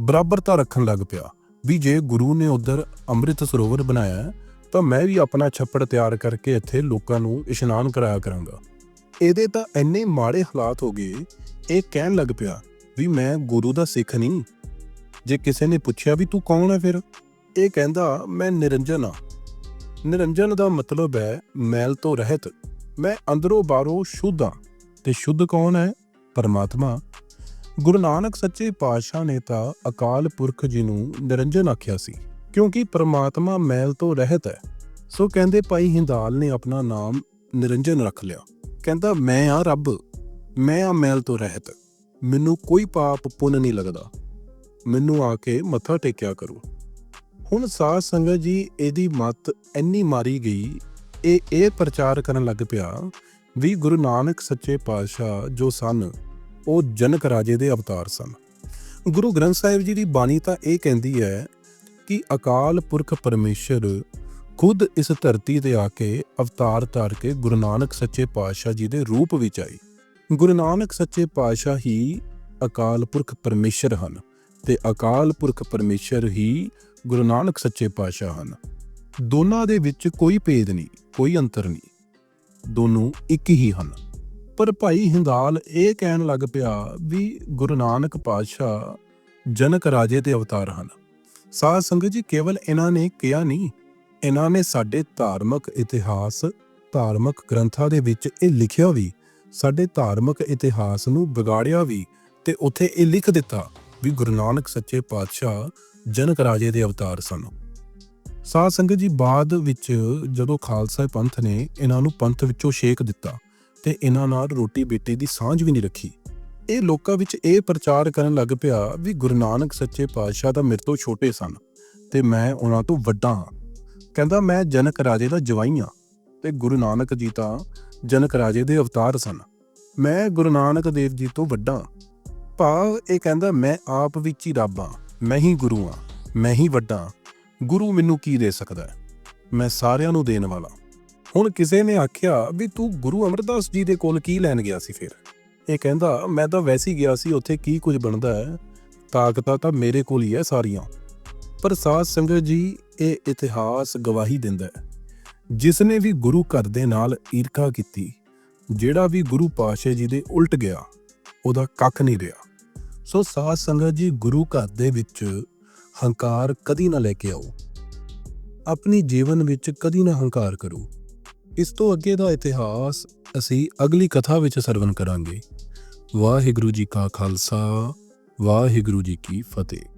ਬਰਾਬਰਤਾ ਰੱਖਣ ਲੱਗ ਪਿਆ, ਵੀ ਜੇ ਗੁਰੂ ਨੇ ਉਧਰ ਅੰਮ੍ਰਿਤ ਸਰੋਵਰ ਬਣਾਇਆ ਤਾਂ ਮੈਂ ਵੀ ਆਪਣਾ ਛੱਪੜ ਤਿਆਰ ਕਰਕੇ ਇੱਥੇ ਲੋਕਾਂ ਨੂੰ ਇਸ਼ਨਾਨ ਕਰਾਇਆ ਕਰਾਂਗਾ। ਇਹਦੇ ਤਾਂ ਇੰਨੇ ਮਾੜੇ ਹਾਲਾਤ ਹੋ ਗਏ, ਇਹ ਕਹਿਣ ਲੱਗ ਪਿਆ ਵੀ ਮੈਂ ਗੁਰੂ ਦਾ ਸਿੱਖ ਨਹੀਂ। ਜੇ ਕਿਸੇ ਨੇ ਪੁੱਛਿਆ ਵੀ ਤੂੰ ਕੌਣ ਹੈ ਫਿਰ? ਇਹ ਕਹਿੰਦਾ, ਮੈਂ ਨਿਰੰਜਨ ਆ ਨਿਰੰਜਨ ਦਾ ਮਤਲਬ ਹੈ ਮੈਲ ਤੋਂ ਰਹਿਤ। ਮੈਂ ਅੰਦਰੋਂ ਬਾਹਰੋਂ ਸ਼ੁੱਧ ਹਾਂ। ਤੇ ਸ਼ੁੱਧ ਕੌਣ ਹੈ? ਪਰਮਾਤਮਾ। ਗੁਰੂ ਨਾਨਕ ਸੱਚੇ ਪਾਤਸ਼ਾਹ ਨੇ ਤਾਂ ਅਕਾਲ ਪੁਰਖ ਜੀ ਨੂੰ ਨਿਰੰਜਨ ਆਖਿਆ ਸੀ, ਕਿਉਂਕਿ ਪਰਮਾਤਮਾ ਮੈਲ ਤੋਂ ਰਹਿਤ ਹੈ। ਸੋ ਕਹਿੰਦੇ ਭਾਈ ਹਿੰਦਾਲ ਨੇ ਆਪਣਾ ਨਾਮ ਨਿਰੰਜਨ ਰੱਖ ਲਿਆ। ਕਹਿੰਦਾ, ਮੈਂ ਆ ਰੱਬ, ਮੈਂ ਆ ਮੈਲ ਤੋਂ ਰਹਿਤ। ਮੈਨੂੰ ਕੋਈ ਪਾਪ ਪੁੰਨ ਨਹੀਂ ਲੱਗਦਾ। ਮੈਨੂੰ ਆ ਕੇ ਮੱਥਾ ਟੇਕਿਆ ਕਰੋ। ਹੁਣ ਸਾਧ ਸੰਗਤ ਜੀ, ਇਹਦੀ ਮੱਤ ਇੰਨੀ ਮਾਰੀ ਗਈ, ਇਹ ਇਹ ਪ੍ਰਚਾਰ ਕਰਨ ਲੱਗ ਪਿਆ ਵੀ ਗੁਰੂ ਨਾਨਕ ਸੱਚੇ ਪਾਤਸ਼ਾਹ ਜੋ ਸਨ, ਉਹ ਜਨਕ ਰਾਜੇ ਦੇ ਅਵਤਾਰ ਸਨ। ਗੁਰੂ ਗ੍ਰੰਥ ਸਾਹਿਬ ਜੀ ਦੀ ਬਾਣੀ ਤਾਂ ਇਹ ਕਹਿੰਦੀ ਹੈ ਕਿ ਅਕਾਲ ਪੁਰਖ ਪਰਮੇਸ਼ਰ ਖੁਦ ਇਸ ਧਰਤੀ ਤੇ ਆ ਕੇ ਅਵਤਾਰ ਧਾਰ ਕੇ ਗੁਰੂ ਨਾਨਕ ਸੱਚੇ ਪਾਤਸ਼ਾਹ ਜੀ ਦੇ ਰੂਪ ਵਿੱਚ ਆਈ। ਗੁਰੂ ਨਾਨਕ ਸੱਚੇ ਪਾਤਸ਼ਾਹ ਹੀ ਅਕਾਲ ਪੁਰਖ ਪਰਮੇਸ਼ਰ ਹਨ ਤੇ ਅਕਾਲ ਪੁਰਖ ਪਰਮੇਸ਼ਰ ਹੀ ਗੁਰੂ ਨਾਨਕ ਸੱਚੇ ਪਾਤਸ਼ਾਹ ਹਨ। ਦੋਨਾਂ ਦੇ ਵਿੱਚ ਕੋਈ ਭੇਦ ਨਹੀਂ, ਕੋਈ ਅੰਤਰ ਨਹੀਂ। ਦੋਨੋਂ ਇੱਕ ਹੀ ਹਨ। ਪਰ ਭਾਈ ਹਿੰਦਾਲ ਇਹ ਕਹਿਣ ਲੱਗ ਪਿਆ ਵੀ ਗੁਰੂ ਨਾਨਕ ਪਾਤਸ਼ਾਹ ਜਨਕ ਰਾਜੇ ਦੇ ਅਵਤਾਰ ਹਨ। ਸਾਧ ਸੰਗਤ ਜੀ, ਕੇਵਲ ਇਹਨਾਂ ਨੇ ਕਿਹਾ ਨਹੀਂ, ਇਹਨਾਂ ਨੇ ਸਾਡੇ ਧਾਰਮਿਕ ਇਤਿਹਾਸ, ਧਾਰਮਿਕ ਗ੍ਰੰਥਾਂ ਦੇ ਵਿੱਚ ਇਹ ਲਿਖਿਆ ਵੀ, ਸਾਡੇ ਧਾਰਮਿਕ ਇਤਿਹਾਸ ਨੂੰ ਵਿਗਾੜਿਆ ਵੀ ਤੇ ਉੱਥੇ ਇਹ ਲਿਖ ਦਿੱਤਾ ਵੀ ਗੁਰੂ ਨਾਨਕ ਸੱਚੇ ਪਾਤਸ਼ਾਹ ਜਨਕ ਰਾਜੇ ਦੇ ਅਵਤਾਰ ਸਨ। ਸਾਧ ਸੰਗਤ ਜੀ ਬਾਅਦ ਵਿੱਚ ਜਦੋਂ ਖਾਲਸਾ ਪੰਥ ਨੇ ਇਹਨਾਂ ਨੂੰ ਪੰਥ ਵਿੱਚੋਂ ਛੇਕ ਦਿੱਤਾ ਤੇ ਇਹਨਾਂ ਨਾਲ ਰੋਟੀ ਬੇਟੀ ਦੀ ਸਾਂਝ ਵੀ ਨਹੀਂ ਰੱਖੀ, ਇਹ ਲੋਕਾਂ ਵਿੱਚ ਇਹ ਪ੍ਰਚਾਰ ਕਰਨ ਲੱਗ ਪਿਆ ਵੀ ਗੁਰੂ ਨਾਨਕ ਸੱਚੇ ਪਾਤਸ਼ਾਹ ਤਾਂ ਮੇਰੇ ਤੋਂ ਛੋਟੇ ਸਨ ਤੇ ਮੈਂ ਉਹਨਾਂ ਤੋਂ ਵੱਡਾ ਹਾਂ। ਕਹਿੰਦਾ ਮੈਂ ਜਨਕ ਰਾਜੇ ਦਾ ਜਵਾਈ ਹਾਂ ਤੇ ਗੁਰੂ ਨਾਨਕ ਜੀ ਤਾਂ ਜਨਕ ਰਾਜੇ ਦੇ ਅਵਤਾਰ ਸਨ। ਮੈਂ ਗੁਰੂ ਨਾਨਕ ਦੇਵ ਜੀ ਤੋਂ ਵੱਡਾ ਭਾਵ ਇਹ ਕਹਿੰਦਾ ਮੈਂ ਆਪ ਵਿੱਚ ਹੀ ਰੱਬ ਹਾਂ, ਮੈਂ ਹੀ ਗੁਰੂ ਹਾਂ, ਮੈਂ ਹੀ ਵੱਡਾ ਹਾਂ। ਗੁਰੂ ਮੈਨੂੰ ਕੀ ਦੇ ਸਕਦਾ ਹੈ? ਮੈਂ ਸਾਰਿਆਂ ਨੂੰ ਦੇਣ ਵਾਲਾ। ਹੁਣ ਕਿਸੇ ਨੇ ਆਖਿਆ ਵੀ ਤੂੰ ਗੁਰੂ ਅਮਰਦਾਸ ਜੀ ਦੇ ਕੋਲ ਕੀ ਲੈਣ ਗਿਆ ਸੀ ਫਿਰ? ਇਹ ਕਹਿੰਦਾ, ਮੈਂ ਤਾਂ ਵੈਸੇ ਹੀ ਗਿਆ ਸੀ, ਉੱਥੇ ਕੀ ਕੁਝ ਬਣਦਾ ਹੈ? ਤਾਕਤਾਂ ਤਾਂ ਮੇਰੇ ਕੋਲ ਹੀ ਹੈ ਸਾਰੀਆਂ। ਪਰ ਸਾਧ ਸੰਗਤ ਜੀ, ਇਹ ਇਤਿਹਾਸ ਗਵਾਹੀ ਦਿੰਦਾ ਹੈ। ਜਿਸ ਨੇ ਵੀ ਗੁਰੂ ਘਰ ਦੇ ਨਾਲ ਈਰਖਾ ਕੀਤੀ, ਜਿਹੜਾ ਵੀ ਗੁਰੂ ਪਾਸ਼ਾ ਜੀ ਦੇ ਉਲਟ ਗਿਆ, ਉਹਦਾ ਕੱਖ ਨਹੀਂ ਰਿਹਾ। ਸੋ ਸਾਧ ਸੰਗਤ ਜੀ, ਗੁਰੂ ਘਰ ਦੇ ਵਿੱਚ ਹੰਕਾਰ ਕਦੀ ਨਾ ਲੈ ਕੇ ਆਓ। ਆਪਣੀ ਜੀਵਨ ਵਿੱਚ ਕਦੀ ਨਾ ਹੰਕਾਰ ਕਰੋ। ਇਸ ਤੋਂ ਅੱਗੇ ਦਾ ਇਤਿਹਾਸ ਅਸੀਂ ਅਗਲੀ ਕਥਾ ਵਿੱਚ ਸਰਵਨ ਕਰਾਂਗੇ। ਵਾਹਿਗੁਰੂ ਜੀ ਕਾ ਖਾਲਸਾ, ਵਾਹਿਗੁਰੂ ਜੀ ਕੀ ਫਤਿਹ।